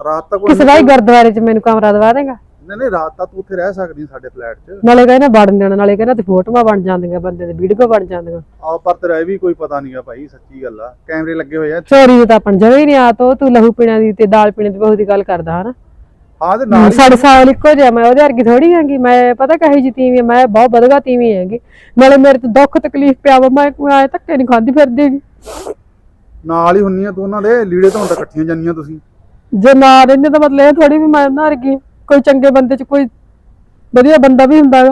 ਰਾਤ ਤੱਕ ਕਿਸੇ ਬਾਈ ਗੁਰਦੁਆਰੇ 'ਚ ਮੈਨੂੰ ਕਮਰਾ ਦਵਾ ਦੇਗਾ? ਨਹੀਂ ਨਹੀਂ ਰਾਤ ਤੱਕ ਤੂੰ ਉੱਥੇ ਰਹਿ ਸਕਦੀ ਸਾਡੇ ਫਲੈਟ 'ਚ। ਨਾਲੇ ਕਹਿੰਦੇ ਵੜਨ ਦੇਣਾ ਨਾਲੇ ਕਹਿੰਦਾ ਤੇ ਫੋਟੋਆਂ ਬਣ ਜਾਂਦੀਆਂ ਬੰਦੇ ਦੇ ਵੀਡੀਓ ਬਣ ਜਾਂਦੀਆਂ। ਆ ਪਰ ਤੇਰਾ ਇਹ ਵੀ ਕੋਈ ਪਤਾ ਨਹੀਂਗਾ ਭਾਈ ਸੱਚੀ ਗੱਲ ਆ। ਕੈਮਰੇ ਲੱਗੇ ਹੋਏ ਆ ਚੋਰੀ ਦੀ ਤਾਂ ਆਪਣ ਜਗ੍ਹਾ ਹੀ ਨਹੀਂ ਆ ਤੋ ਤੂੰ ਲਹੂ ਪੀਣਾ ਦੀ ਤੇ ਦਾਲ ਪੀਣੇ ਦੀ ਬਹੁਤ ਦੀ ਗੱਲ ਕਰਦਾ ਹਨਾ? ਹਾਂ ਤੇ ਨਾਲ ਹੀ ਸਾਡੇ ਸਾਲ ਇੱਕੋ ਜਿਹਾ ਮੈਂ ਉਹਦੇ ਵਰਗੀ ਥੋੜੀ ਹੈਗੀ। ਮੈਂ ਪਤਾ ਕਹੀ ਜੀ ਤੀਵੀਂ ਮੈਂ ਬਹੁਤ ਵਧਗਾ ਤੀਵੀਂ ਹੈਗੀ। ਨਾਲੇ ਮੇਰੇ ਤੇ ਦੁੱਖ ਤਕਲੀਫ ਪਿਆ ਵਾ ਮੈਂ ਕੋਈ ਆਏ ਧੱਕੇ ਨਹੀਂ ਖਾਂਦੀ ਫਿਰਦੀ ਨਾਲ ਹੀ ਹੁੰਨੀਆਂ ਤੂੰ ਉਹਨਾਂ ਦੇ ਲੀੜੇ ਤੋਂ ਤਾਂ ਇਕੱਠੀਆਂ ਜਾਂਦੀਆਂ ਤੁਸੀਂ। ਜੇ ਨਾ ਰਹਿੰਦੇ ਤਾਂ ਮਤਲਬ ਇਹ ਥੋੜੀ ਵੀ ਮੈਂ ਉਹਨਾਂ ਵਰਗੀ ਕੋਈ ਚੰਗੇ ਬੰਦੇ ਚ ਕੋਈ ਵਧੀਆ ਬੰਦਾ ਵੀ ਹੁੰਦਾ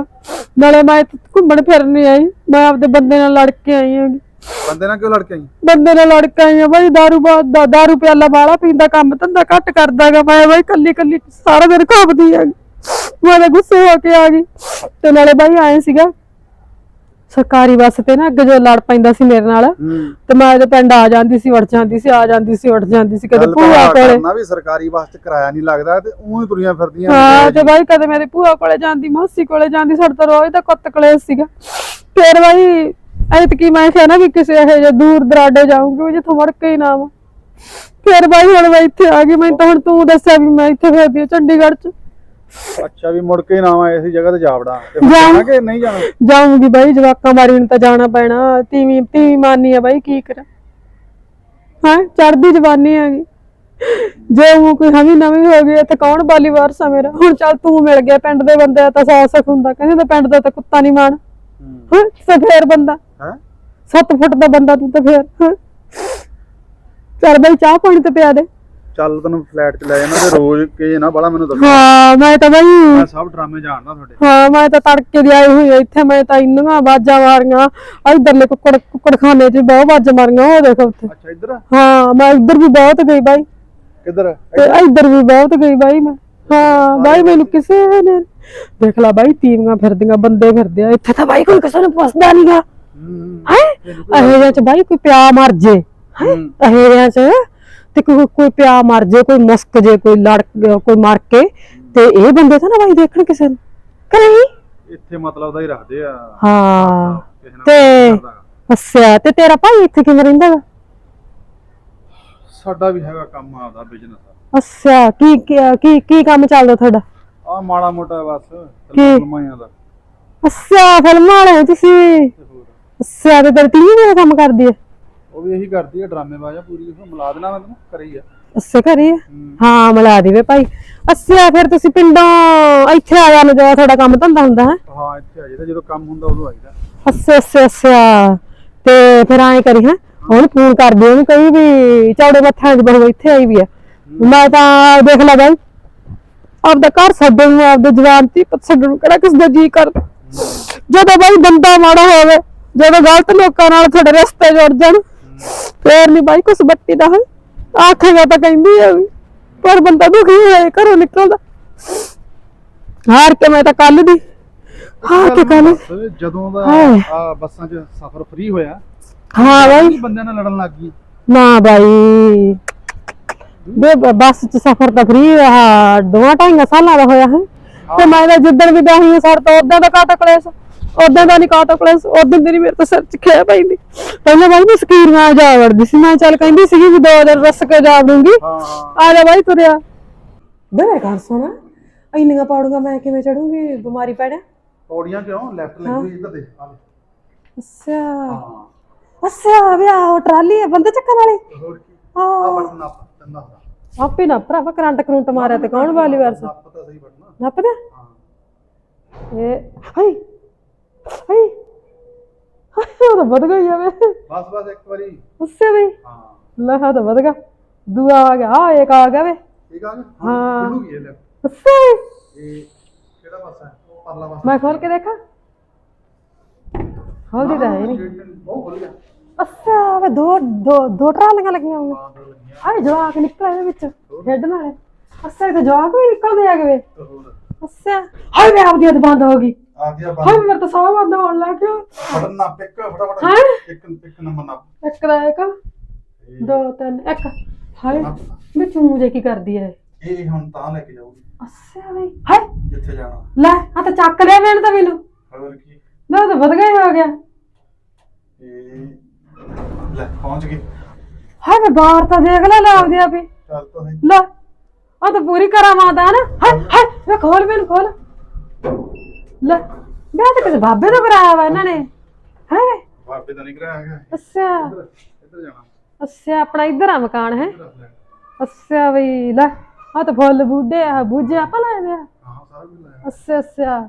ਨਾਲੇ ਮੈਂ ਘੁੰਮਣ ਫਿਰਨ ਨਹੀਂ ਆਈ ਮੈਂ ਆਪਦੇ ਬੰਦੇ ਨਾਲ ਲੜ ਕੇ ਆਈ ਹਾਂ ਬੰਦੇ ਨਾਲ ਕਿਉਂ ਲੜ ਕੇ ਆਈ? ਬੰਦੇ ਨਾਲ ਲੜ ਕੇ ਆਈ ਹਾਂ ਬਾਈ ਦਾਰੂ ਬਾ- ਦਾ- ਦਾਰੂ ਪਿਆਲਾ ਵਾਲਾ ਪੀਂਦਾ ਕੰਮ ਧੰਦਾ ਘੱਟ ਕਰਦਾਗਾ ਮੈਂ ਬਾਈ ਕੱਲੀ ਕੱਲੀ ਸਾਰਾ ਦਿਨ ਘੁੰਮਦੀ ਆ ਮੈਂ ਤਾਂ ਗੁੱਸੇ ਹੋ ਕੇ ਆ ਗਈ। ਤੇ ਨਾਲੇ ਬਾਈ ਆਏ ਸੀਗਾ ਸਰਕਾਰੀ ਬੱਸ ਤੇ ਨਾ ਅੱਗੇ ਜੋ ਲੜ ਪੈਂਦਾ ਸੀ ਮੇਰੇ ਨਾਲ ਤੇ ਮੈਂ ਉਹਦੇ ਪਿੰਡ ਆ ਜਾਂਦੀ ਸੀ ਵੜ ਜਾਂਦੀ ਸੀ ਆ ਜਾਂਦੀ ਸੀ ਉੱਠ ਜਾਂਦੀ ਸੀ ਕਦੇ ਤਾਂ ਭੂਆ ਕੋਲੇ। ਕਰਨਾ ਵੀ ਸਰਕਾਰੀ ਬੱਸ 'ਚ ਕਿਰਾਇਆ ਨਹੀਂ ਲੱਗਦਾ ਤੇ ਉਹ ਤੁਰੀਆਂ ਫਿਰਦੀਆਂ ਹਾਂ ਤੇ ਬਾਈ ਕਦੇ ਮੇਰੇ ਭੂਆ ਕੋਲੇ ਜਾਂਦੀ ਮਾਸੀ ਕੋਲੇ ਜਾਂਦੀ ਸਾਡੇ ਤਾਂ ਰੋਜ਼ ਦਾ ਕੁੱਤ ਕਲੇਸ਼ ਸੀਗਾ। ਫਿਰ ਬਾਈ ਐਤਕੀ ਮੈਂ ਕਿਹਾ ਨਾ ਵੀ ਕਿਸੇ ਇਹ ਜੇ ਦੂਰ ਦਰਾਡੇ ਜਾਊਂਗੀ ਉਹ ਜਿੱਥੋਂ ਮੁੜ ਕੇ ਹੀ ਨਾ ਆਵਾਂ। ਫਿਰ ਬਾਈ ਹੁਣ ਮੈਂ ਇੱਥੇ ਆ ਗਈ ਮੈਂ ਤਾਂ ਹੁਣ ਤੂੰ ਦੱਸਿਆ ਵੀ ਮੈਂ ਇੱਥੇ ਫਿਰਦੀ ਹਾਂ ਚੰਡੀਗੜ੍ਹ ਚ। ਅੱਛਾ ਵੀ ਮੁੜ ਕੇ ਨਾ ਆਵਾਂ ਇਸੇ ਜਗ੍ਹਾ ਤੇ ਜਾਵੜਾ ਤੇ ਜਾਊਂ। ਜਾਣਾ ਕਿ ਨਹੀਂ ਜਾਣਾ? ਜਾਊਂਗੀ ਬਾਈ ਜਵਾਕਾਂ ਮਾਰੀ ਨੂੰ ਤਾਂ ਜਾਣਾ ਪੈਣਾ। ਤੀਵੀਂ ਤੀਵੀਂ ਮਾਨੀ ਆ ਬਾਈ ਕੀ ਕਰਾਂ? ਹਾਂ ਚੜਦੀ ਜਵਾਨੀ ਆ ਗਈ। ਜੇ ਉਹ ਕੋਈ ਹਵੀ ਨਵੀਂ ਹੋ ਗਈ ਤੇ ਕੌਣ ਬਾਲੀ ਵਾਰਸ ਮੇਰਾ? ਹੁਣ ਚੱਲ ਤੂੰ ਮਿਲ ਗਿਆ ਪਿੰਡ ਦੇ ਬੰਦੇ ਦਾ ਤਾਂ ਸੌ ਸੁੱਖ ਹੁੰਦਾ। ਕਹਿੰਦੇ ਤਾਂ ਪਿੰਡ ਦਾ ਤਾਂ ਕੁੱਤਾ ਨਹੀਂ ਮਾਣ। ਹਾਂ ਤੇ ਫੇਰ ਬੰਦਾ। ਹੈ? 7 ਫੁੱਟ ਦਾ ਬੰਦਾ ਤੂੰ ਤਾਂ ਫੇਰ। ਚੱਲ ਬਾਈ ਚਾਹ ਪਾਣੀ ਤੇ ਪਿਆ ਦੇ। ਚੱਲ ਤੈਨੂੰ ਫਲੈਟ 'ਚ ਲੈ ਜਾਣਾ ਤੇ ਰੋਜ਼ ਕੇ ਨਾ ਬੜਾ ਮੈਨੂੰ ਦੱਸ ਹਾਂ ਮੈਂ ਤਾਂ ਬਾਈ ਮੈਂ ਸਭ ਡਰਾਮੇ ਜਾਣਦਾ ਤੁਹਾਡੇ। ਹਾਂ ਮੈਂ ਤਾਂ ਤੜਕੇ ਦੀ ਆਈ ਹੋਈ ਆ ਇੱਥੇ ਮੈਂ ਤਾਂ ਇੰਨੀਆਂ ਆਵਾਜ਼ਾਂ ਮਾਰੀਆਂ। ਇਧਰਲੇ ਕੁੱਕੜ ਕੁੱਕੜਖਾਨੇ 'ਚ ਬਹੁਤ ਆਵਾਜ਼ਾਂ ਮਾਰੀਆਂ ਉਹ ਦੇਖੋ ਉੱਥੇ। ਅੱਛਾ ਇੱਧਰ? ਹਾਂ ਮੈਂ ਇੱਧਰ ਵੀ ਬਹੁਤ ਗਈ ਬਾਈ। ਕਿੱਧਰ? ਤੇ ਇੱਧਰ? ਵੀ ਬਹੁਤ ਗਈ ਬਾਈ ਮੈਂ। ਹਾਂ ਬਾਈ ਮੈਨੂੰ ਕਿਸੇ ਨੇ ਦੇਖ ਲਾ ਬਾਈ ਤੀਵੀਆਂ ਫਿਰਦੀਆਂ ਬੰਦੇ ਫਿਰਦੇ ਆ। ਇੱਥੇ ਤਾਂ ਬਾਈ ਕੋਈ ਕਿਸੇ ਨੂੰ ਪੁੱਛਦਾ ਨਹੀਂਗਾ ਹੂੰ? ਹੈ ਇਹ ਜਿਹੇ ਚ ਬਾਈ ਕੋਈ ਪਿਆ ਮਰ ਜੇ ਹੈ? ਇਹ ਜਿਹੇ ਚ ਤੇ ਕੋਈ ਕੋਈ ਪਿਆ ਮਰ ਜੇ ਕੋਈ ਮੁਸਕ ਜੇ ਕੋਈ ਲੜ ਕੋਈ ਮਰ ਕੇ ਤੇ ਇਹ ਬੰਦੇ ਤਾਂ ਨਾ ਬਾਈ ਦੇਖਣ ਕਿਸੇ ਨੂੰ ਕਿ ਨਹੀਂ? ਇੱਥੇ ਮਤਲਬ ਦਾ ਹੀ ਰੱਖਦੇ ਆ। ਹਾਂ ਤੇ। ਅੱਛਾ ਤੇ ਤੇਰਾ ਭਾਈ ਇੱਥੇ ਕਿਵੇਂ ਰਹਿੰਦਾ ਗਾ ਸਾਡਾ ਵੀ ਹੈਗਾ ਕੰਮ ਆਪਦਾ ਬਿਜ਼ਨਸ ਅੱਛਾ ਕੀ ਕੀ- ਕੀ ਕੰਮ ਚੱਲਦਾ ਤੁਹਾਡਾ? ਆ ਮਾੜਾ ਮੋਟਾ ਬਸ? ਫਿਲਮਾਂ ਦਾ ਅੱਛਾ ਫਿਲਮਾਂ ਵਾਲੇ ਹੋ ਤੁਸੀਂ? ਤੇ ਹੋਰ ਅੱਛਾ ਤੇ ਤੇਰੀ ਟੀਵੀ ਦਾ ਕੰਮ ਕਰਦੀ ਹੈ ਉਹ ਵੀ ਇਹੀ ਕਰਦੀ ਆ ਡਰਾਮੇ ਬਾਜਾ ਪੂਰੀ ਉਹ ਮਿਲਾ ਦੇਣਾ ਮੈਂ ਤੈਨੂੰ ਕਰੀ ਆ। ਅੱਛਾ ਘਰੇ ਆ? ਹੂੰ। ਹਾਂ ਮਿਲਾ ਦੇਵੇ ਭਾਈ। ਅੱਛਾ ਫਿਰ ਤੁਸੀਂ ਪਿੰਡੋਂ ਇੱਥੇ ਆ ਜਾਂਦੇ ਜਦੋਂ ਤੁਹਾਡਾ ਕੰਮ ਧੰਦਾ ਹੁੰਦਾ ਹੈ? ਹਾਂ ਇੱਥੇ ਆ ਜਾਈਦਾ ਜਦੋਂ ਕੰਮ ਹੁੰਦਾ ਉਦੋਂ ਆਈਦਾ ਅੱਛਾ ਅੱਛਾ ਅੱਛਾ। ਤੇ ਫਿਰ ਐਂ ਕਰੀ ਹੈ? ਹੁਣ ਫੋਨ ਕਰਦੀ ਉਹਨੂੰ ਕਹੀ ਵੀ ਚੌੜੇ ਮੱਥਾਂ ਬਹੂ ਇੱਥੇ ਆਈ ਵੀ ਆ। ਮੈਂ ਤਾਂ ਦੇਖ ਲਾ ਬਾਈ ਆਪਦਾ ਘਰ ਛੱਡਣ ਨੂੰ ਆਪਦੇ ਜਵਾਨ ਤੀ ਛੱਡਣ ਨੂੰ ਕਿਹੜਾ ਕਿਸ ਦਾ ਜੀ ਕਰਦਾ। ਜਦੋਂ ਬਾਈ ਬੰਦਾ ਮਾੜਾ ਹੋਵੇ ਜਦੋਂ ਗਲਤ ਲੋਕਾਂ ਨਾਲ ਤੁਹਾਡੇ ਰਸਤੇ ਜੁੜ ਜਾਣ ਫੇਰ ਨਹੀਂ ਬਾਈ ਕੁਛ ਬੱਤੀ ਦਾ ਹੈ ਆਖੇਗਾ ਤਾਂ ਕਹਿੰਦੀ ਆ ਵੀ ਪਰ ਬੰਦਾ ਦੁਖੀ ਹੋਏ ਘਰੋਂ ਨਿਕਲਦਾ। ਹਾਰ ਕੇ ਮੈਂ ਤਾਂ ਕੱਲ ਦੀ ਹਾਰ ਕੇ ਕੱਲ ਜਦੋਂ ਦਾ ਹਾਏ। ਆ ਬੱਸਾਂ 'ਚ ਸਫ਼ਰ ਫ੍ਰੀ ਹੋਇਆ ਹਾਂ ਬਾਈ। ਬੰਦਿਆਂ ਨਾਲ ਲੜਨ ਲੱਗ ਗਈ? ਨਾ ਬਾਈ। ਬੇ ਬ- ਬੱਸ ਚ ਸਫ਼ਰ ਤਾਂ ਫ੍ਰੀ ਆ ਦੋਵਾਂ ਢਾਈਆਂ ਸਾਲਾਂ ਦਾ ਹੋਇਆ ਹੈ। ਤੇ ਮੈਂ ਤਾਂ ਜਿੱਦਣ ਵੀ ਦਾਹੀ ਸਰ ਤਾਂ ਉਦੋਂ ਦਾ ਕਾਟੋ ਕਲੇਸ? ਉਦੋਂ ਦਾ ਨਹੀਂ ਕਾਟੋ ਕਲੇਸ ਉਦੋਂ ਦੀ ਨੀ ਮੇਰੇ ਤਾਂ ਸਿਰ ਚ ਖਿਆ ਪੈਂਦੀ ਪਹਿਲਾਂ ਬਾਈ ਮੈਂ ਸਕੀਰੀਆਂ ਜਾ ਵੜਦੀ ਸੀ। ਮੈਂ ਚੱਲ ਕਹਿੰਦੀ ਸੀਗੀ ਵੀ ਦੋ ਦਿਨ ਰਸ ਕੇ ਜਾ ਵੜੂੰਗੀ। ਆ ਜਾ ਬਾਈ ਤੁਰਿਆ। ਬੇ ਮੇਰੇ ਘਰ ਸੋਣਾ। ਇੰਨੀਆਂ ਪੌੜੀਆਂ ਮੈਂ ਕਿਵੇਂ ਚੜੂੰਗੀ? ਬਿਮਾਰੀ ਪੈਣਾ ਪੌੜੀਆਂ ਕਿਉਂ? ਲੈਫਟ ਲੱਗੀ ਹੋਈ ਇੱਧਰ ਦੇ ਆ ਲੈ। ਅੱਛਾ। ਹਾਂ। ਅੱਛਾ ਵੀ ਆਹ ਟਰਾਲੀ ਹੈ ਬੰਦੇ ਚੱਕਣ ਵਾਲੀ? ਹੋਰ ਕੀ? ਆ ਬਟਨ ਨੱਪ ਚੰਦਾ ਹੁੰਦਾ। ਆਪੇ ਨਾ ਭਰਾਵਾ ਕਰੰਟ ਕਰੰਟ ਮਾਰਿਆ ਤੇ ਕੌਣ ਵਾਲੀ ਵਰਸ ਨੱਪ ਤਾਂ ਸਹੀ ਬਟਨ ਨੱਪਦਾ? ਹਾਂ। ਇਹ ਹਾਈ ਹਾਈ ਹਾਏ ਉਹ ਤਾਂ ਵਧ ਗਈ ਆ ਵੇ ਬਸ ਬਸ ਇੱਕ ਵਾਰੀ ਉਸੇ ਵੀ ਹਾਂ ਲੈ ਹਾਂ ਤਾਂ ਵਧ ਗਿਆ ਦੂਆ ਆ ਗਿਆ ਆ ਇੱਕ ਆ ਗਿਆ ਵੇ ਠੀਕ ਆ ਜੀ ਹਾਂ। ਖੁੱਲੂਗੀ ਇਹ ਲੈਫਟ ਉਸੇ ਇਹ ਕਿਹੜਾ ਪਾਸਾ ਹੈ ਉਹ ਪਰਲਾ ਪਾਸਾ ਮੈਂ ਖੋਲ ਕੇ ਦੇਖਾਂ ਖੋਲਦੀ ਤਾਂ ਹੈ ਨਹੀਂ ਉਹ ਖੁੱਲ ਗਿਆ ਅੱਛਾ ਵੇ ਦੋ ਦੋ ਦੋ ਟਰਾਲੀਆਂ ਲੱਗੀਆਂ ਹੋਈਆਂ ਹਾਂ ਦੋ ਲੱਗੀਆਂ ਆਏ ਜਵਾਕ ਨਿਕਲ ਇਹਦੇ ਵਿੱਚ ਖੇਡਣ ਵਾਲੇ ਅੱਛਾ ਇਹ ਤਾਂ ਜਵਾਕ ਵੀ ਨਿਕਲਦੇ ਆ ਗਏ ਤੇ ਹੋਰ ਅੱਛਾ ਹਾਏ ਵੇ ਆਪਦੀ ਹੱਥ ਬੰਦ ਹੋ ਗਈ ਆ ਗਿਆ ਹਾਏ ਤਾਂ ਸਾਹ ਬੰਦ ਹੋਣ ਲੱਗ ਗਿਆ। ਬਟਨ ਨੱਪ ਇੱਕ ਫਟਾਫਟ। ਹੈਂ? ਇੱਕ ਇੱਕ ਨੰਬਰ ਨੱਪ। ਇੱਕ ਦਾ ਇੱਕ ਦੋ ਤਿੰਨ ਇੱਕ। ਹਾਏ ਮੈਂ ਚੂੰ ਜੇ ਕੀ ਕਰਦੀ ਐ। ਇਹ ਹੁਣ ਤਾਂ ਲੈ ਕੇ ਜਾਊਗੀ। ਅੱਛਾ ਬਈ ਹਾਏ ਜਿੱਥੇ ਜਾਣਾ। ਲੈ ਆ ਤਾਂ ਚੱਕ ਲਿਆ ਮੈਨੂੰ ਤਾਂ ਮੈਨੂੰ। ਹੋਰ ਕੀ? ਨਾ ਉਹ ਤਾਂ ਵਧ ਗਿਆ ਹੋ ਗਿਆ। ਇਹ ਲੈ ਪਹੁੰਚ ਗਏ। ਹਾਏ ਮੈਂ ਬਾਹਰ ਤਾਂ ਦੇਖ ਲੈ ਲੱਗਦੇ ਆ ਵੀ ਚੱਲ ਤਾਂ। ਲੈ ਆ ਤਾਂ ਪੂਰੀ ਕਰਾਮਾਤ ਆ ਨਾ। ਹਾਏ ਹਾਏ ਵੇ ਖੋਲ ਮੈਨੂੰ ਖੋਲ। ਲੈ ਮੈਂ ਤਾਂ ਕਿਸੇ ਬਾਬੇ ਤੋਂ ਕਰਾਇਆ ਵਾ ਇਹਨਾਂ ਨੇ। ਹੈ? ਬਾਬੇ ਤਾਂ ਨਹੀਂ ਕਰਾਇਆ ਹੈਗਾ। ਅੱਛਾ। ਇੱਧਰ ਜਾਣਾ। ਅੱਛਾ ਆਪਣਾ ਇੱਧਰ ਆ ਮਕਾਨ ਹੈ? ਇੱਧਰ। ਅੱਛਾ ਬਈ ਲੈ ਆ ਤਾਂ ਫੁੱਲ ਬੂਡੇ ਆ ਬੂਝੇ ਆਪਾਂ ਲਾਏ ਵੇ ਆ ਹਾਂ ਸਾਰਾ ਕੁਝ ਲਾਇਆ। ਅੱਛਾ ਅੱਛਾ।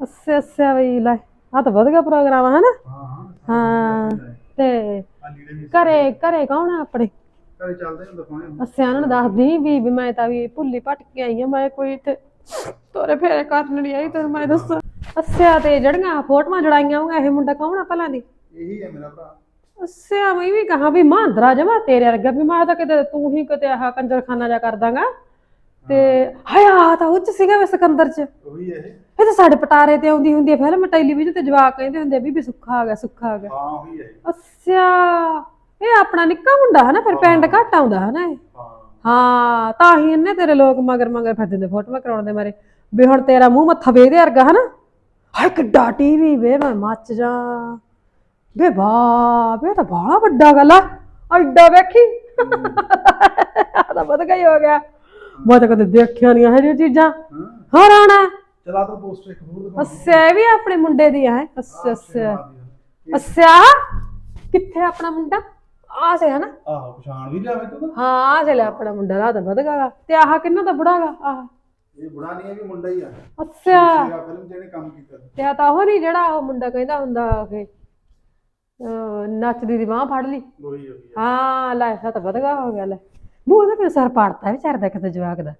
ਅੱਛਾ ਅੱਛਾ ਬਈ ਲੈ ਆ ਤਾਂ ਵਧੀਆ ਪ੍ਰੋਗਰਾਮ ਹੈ ਨਾ ਹਾਂ ਹਾਂ ਹਾਂ ਤੇ ਆ ਲੀੜੇ ਵੀ ਘਰੇ ਘਰੇ ਕੌਣ ਆ ਆਪਣੇ? ਘਰੇ ਚੱਲਦੇ ਹਾਂ ਦਿਖਾਉਣੇ ਹੁਣ। ਅੱਛਾ ਉਹਨਾਂ ਨੂੰ ਦੱਸਦੀ ਵੀ ਵੀ ਮੈਂ ਤਾਂ ਵੀ ਭੁੱਲੀ ਭਟਕ ਕੇ ਆਈ ਆ ਮੈਂ ਕੋਈ ਤੇ ਤੋਰੇ ਫੇਰੇ ਕਰਨ ਆਈ ਤੈਨੂੰ ਮੈਂ ਦੱਸਾਂ। ਅੱਛਾ ਤੇ ਜਿਹੜੀਆਂ ਫੋਟੋਆਂ ਜੜਾਈਆਂ ਹੋਈਆਂ ਇਹ ਮੁੰਡਾ ਕੌਣ ਆ ਭਲਾਂ ਦੀ? ਇਹੀ ਹੈ ਮੇਰਾ ਭਰਾ। ਅੱਛਾ ਮੈਂ ਵੀ ਕਹਾ ਵੀ ਮਾਂਦਰਾ ਜਮਾ ਤੇਰੇ ਵਰਗਾ ਵੀ ਮੈਂ ਤਾਂ ਕਿਤੇ ਤੂੰ ਹੀ ਕਿਤੇ ਆਹ ਕੰਜਰਖਾਨਾ ਜਾ ਕਰ ਦਾਂਗਾ। ਤੇ ਹਾਇਆ ਤਾਂ ਉੱਚ ਸੀਗਾ ਵੇ ਸਿਕੰਦਰ ਚ। ਉਹੀ ਹੈ ਇਹ। ਇਹ ਤਾਂ ਸਾਡੇ ਪਟਾਰੇ ਤੇ ਆਉਂਦੀ ਹੁੰਦੀ ਹੈ ਫਿਲਮ ਟੈਲੀਵਿਜ਼ਨ ਤੇ ਜਵਾਕ ਕਹਿੰਦੇ ਹੁੰਦੇ ਆ, ਬੀਬੀ ਸੁੱਖਾ ਆ ਗਿਆ ਸੁੱਖਾ ਆ ਗਿਆ। ਹਾਂ ਉਹੀ ਹੈ ਇਹ। ਅੱਛਾ ਇਹ ਆਪਣਾ ਨਿੱਕਾ ਮੁੰਡਾ ਹੈ ਨਾ ਫਿਰ ਪਿੰਡ ਘੱਟ ਆਉਂਦਾ ਹੈ ਨਾ ਇਹ। ਹਾਂ। ਹਾਂ ਤਾਂ ਹੀ ਇਹਨੇ ਤੇਰੇ ਲੋਕ ਮਗਰ ਮਗਰ ਫਿਰਦੇ ਨੇ ਫੋਟੋਆਂ ਕਰਾਉਣ ਦੇ ਮਾਰੇ। ਵੀ ਹੁਣ ਤੇਰਾ ਮੂੰਹ ਮੱਥਾ ਵੇਦੇ ਵਰਗਾ ਹਨਾ? ਹਾਏ ਕਿੱਡਾ ਟੀਵੀ ਵੇ ਮੈਂ ਮੱਚ ਜਾ। ਵੇ ਵੇ ਇਹ ਤਾਂ ਬਾਹਲਾ ਵੱਡਾ ਗੱਲ ਆ। ਐਡਾ ਵੇਖੀ। ਆ ਤਾਂ ਵਧ ਗਈ ਹੋ ਗਿਆ। ਮੈਂ ਤਾਂ ਕਦੇ ਦੇਖਿਆ ਨਹੀਂ ਇਹ ਜਿਹੀਆਂ ਚੀਜ਼ਾਂ। ਹਾਂ। ਹੋਰ ਆਣਾ ਚਲਾ ਤਾਂ ਪੋਸਟਰ ਇੱਕ ਹੋਰ ਦਿਖਾ। ਅੱਛਾ ਵੀ ਆਪਣੇ ਮੁੰਡੇ ਦੀ ਹੈ? ਅੱਛਾ ਅੱਛਾ ਅੱਛਾ ਕਿੱਥੇ ਆਪਣਾ ਮੁੰਡਾ? ਆ ਸੇ ਹਨਾ। ਆਹੋ ਪਛਾਣ ਵੀ ਲਿਆਵੇ ਤੂੰ ਤਾਂ ਹਾਂ ਆ ਚਲੇ ਆਪਣਾ ਮੁੰਡਾ ਰਾਤ ਵਧ ਗਿਆ ਤੇ ਆਹ ਕਿੰਨਾ ਦਾ ਬੁੜਾਗਾ ਆਹ। ਇਹ ਬੁੜਾ ਨਹੀਂ ਹੈ ਵੀ ਮੁੰਡਾ ਹੀ ਆ। ਅੱਛਾ। ਮੇਰਾ ਫਿਲਮ ਜਿਹਨੇ ਕੰਮ ਕੀਤਾ। ਤੇ ਆ ਤਾਂ ਉਹ ਨਹੀਂ ਜਿਹੜਾ ਉਹ ਮੁੰਡਾ ਕਹਿੰਦਾ ਹੁੰਦਾ ਕਿ ਅਹ, ਨੱਚਦੀ ਦੀ ਬਾਹ ਫੜ ਲਈ। ਉਹੀ ਹਾਂ ਲੈ ਇਹ ਤਾਂ ਵਧ ਗਿਆ ਹੋ ਗਿਆ ਲੈ। ਮੂੰਹ ਦਾ ਕਿਉਂ ਸਰ ਪਾੜਤਾ ਵਿਚਾਰ ਦਾ ਕਿਤੇ ਜਵਾਕ ਦਾ?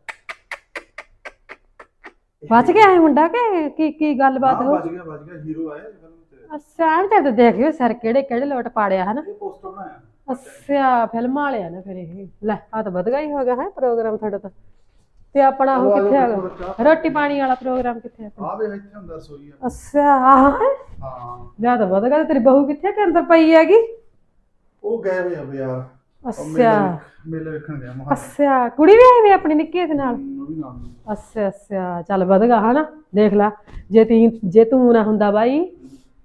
ਬਚ ਗਿਆ ਇਹ ਮੁੰਡਾ ਕਿ ਕੀ ਕੀ ਗੱਲਬਾਤ ਹਾਂ ਹੋ? ਬਚ ਗਿਆ ਬਚ ਗਿਆ। ਹੀਰੋ ਆਇਆ ਫਿਲਮ ਅੱਛਾ ਵਿਚਾਰ ਤਾਂ ਦੇਖਿਓ ਸਰ ਕਿਹੜੇ ਕਿਹੜੇ ਲੋਟ ਪਾੜਿਆ ਹਨਾ? ਇਹ ਪੋਸਟਰ ਬਣਾਇਆ। ਅੱਛਾ ਫਿਲਮਾਂ ਵਾਲਿਆ ਨਾ ਫਿਰ ਇਹ। ਲੈ ਆ ਤਾਂ ਵਧ ਹੀ ਹੋ ਗਿਆ ਹੈ ਪ੍ਰੋਗਰਾਮ ਤੁਹਾਡਾ ਤਾਂ। ਤੇ ਆਪਣਾ ਉਹ ਕਿੱਥੇ ਹੈਗਾ ਰੋਟੀ ਪਾਣੀ ਵਾਲਾ ਪ੍ਰੋਗਰਾਮ ਕਿੱਥੇ ਹੈ ਆ ਵੇ ਇੱਥੇ ਹੁੰਦਾ ਰਸੋਈ ਆ। ਅੱਛਾ ਹੈ? ਜਾਂ ਤਾਂ ਵਧ ਤੇਰੀ ਬਹੂ ਕਿੱਥੇ ਕਿ ਅੰਦਰ ਪਈ ਹੈਗੀ। ਉਹ ਗਏ ਹੋਏ ਆ ਯਾਰ ਉਹ ਅੱਛਾ। ਮੇਲੇ- ਮੇਲੇ ਵੇਖਣ ਗਿਆ ਮਹਾ ਅੱਛਾ ਕੁੜੀ ਵੀ ਆਈ ਵੀ ਆਪਣੀ ਨਿੱਕੀ ਦੇ ਨਾਲ। ਅੱਛਾ ਅੱਛਾ। ਚੱਲ ਵਧ ਗਿਆ ਹਨਾ। ਦੇਖ ਲੈ। ਜੇ ਤੀ ਜੇ ਤੂੰ ਨਾ ਹੁੰਦਾ ਬਾਈ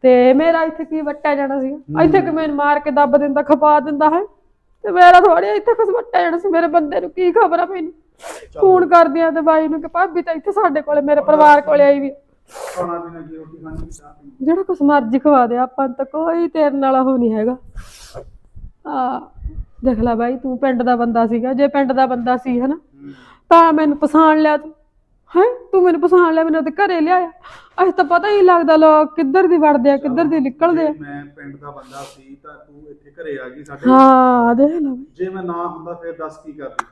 ਤੇ ਮੇਰਾ ਇੱਥੇ ਕੀ ਵੱਟਿਆ ਜਾਣਾ ਸੀ? ਇੱਥੇ ਕਿ ਮੈਨੂੰ ਮਾਰ ਕੇ ਦੱਬ ਦਿੰਦਾ ਖਪਾ ਦਿੰਦਾ ਹੈ? ਤੇ ਮੇਰਾ ਥੋੜੀ ਇੱਥੇ ਕੁਝ ਵੱਟਿਆ ਜਾਣਾ ਸੀ ਮੇਰੇ ਬੰਦੇ ਨੂੰ ਕੀ ਖਬਰ ਆ ਮੈਨੂੰ? ਫੋਨ ਕਰਦਿਆਂ ਤੇ ਬਾਈ ਨੂੰ ਕਿ ਭਾਬੀ ਤਾਂ ਇੱਥੇ ਸਾਡੇ ਕੋਲੇ ਮੇਰੇ ਪਰਿਵਾਰ ਕੋਲੇ ਆਈ ਵੀ ਜਿਹੜਾ ਕੁਛ ਮਰਜ਼ੀ ਖਵਾ ਦੇ ਆਪਾਂ ਤਾਂ ਕੋਈ ਤੇਰੇ ਨਾਲ ਉਹ ਨਹੀਂ ਹੈਗਾ। ਆ ਦੇਖ ਲੈ ਬਾਈ ਤੂੰ ਪਿੰਡ ਦਾ ਬੰਦਾ ਸੀਗਾ ਜੇ ਪਿੰਡ ਦਾ ਬੰਦਾ ਸੀ ਹਨਾ? ਤਾਂ ਮੈਨੂੰ ਪਛਾਣ ਲਿਆ ਤੂੰ। ਹੈ? ਤੂੰ ਮੈਨੂੰ ਪਛਾਣ ਲਿਆ ਮੈਨੂੰ ਤੇ ਘਰੇ ਲਿਆਇਆ। ਅੱਜ ਤਾਂ ਪਤਾ ਹੀ ਨਹੀਂ ਲੱਗਦਾ ਲੋਕ ਕਿੱਧਰ ਦੀ ਵੜਦੇ ਆ ਕਿੱਧਰ ਦੀ ਨਿਕਲਦੇ ਆ। ਮੈਂ ਪਿੰਡ ਦਾ ਬੰਦਾ ਸੀ ਤਾਂ ਤੂੰ ਇੱਥੇ ਘਰੇ ਆ ਗਈ ਸਾਡੇ ਹਾਂ ਦੇਖ ਲੈ ਬਈ। ਜੇ ਮੈਂ ਨਾ ਹੁੰਦਾ ਫਿਰ ਦੱਸ ਕੀ ਕਰਦੀ?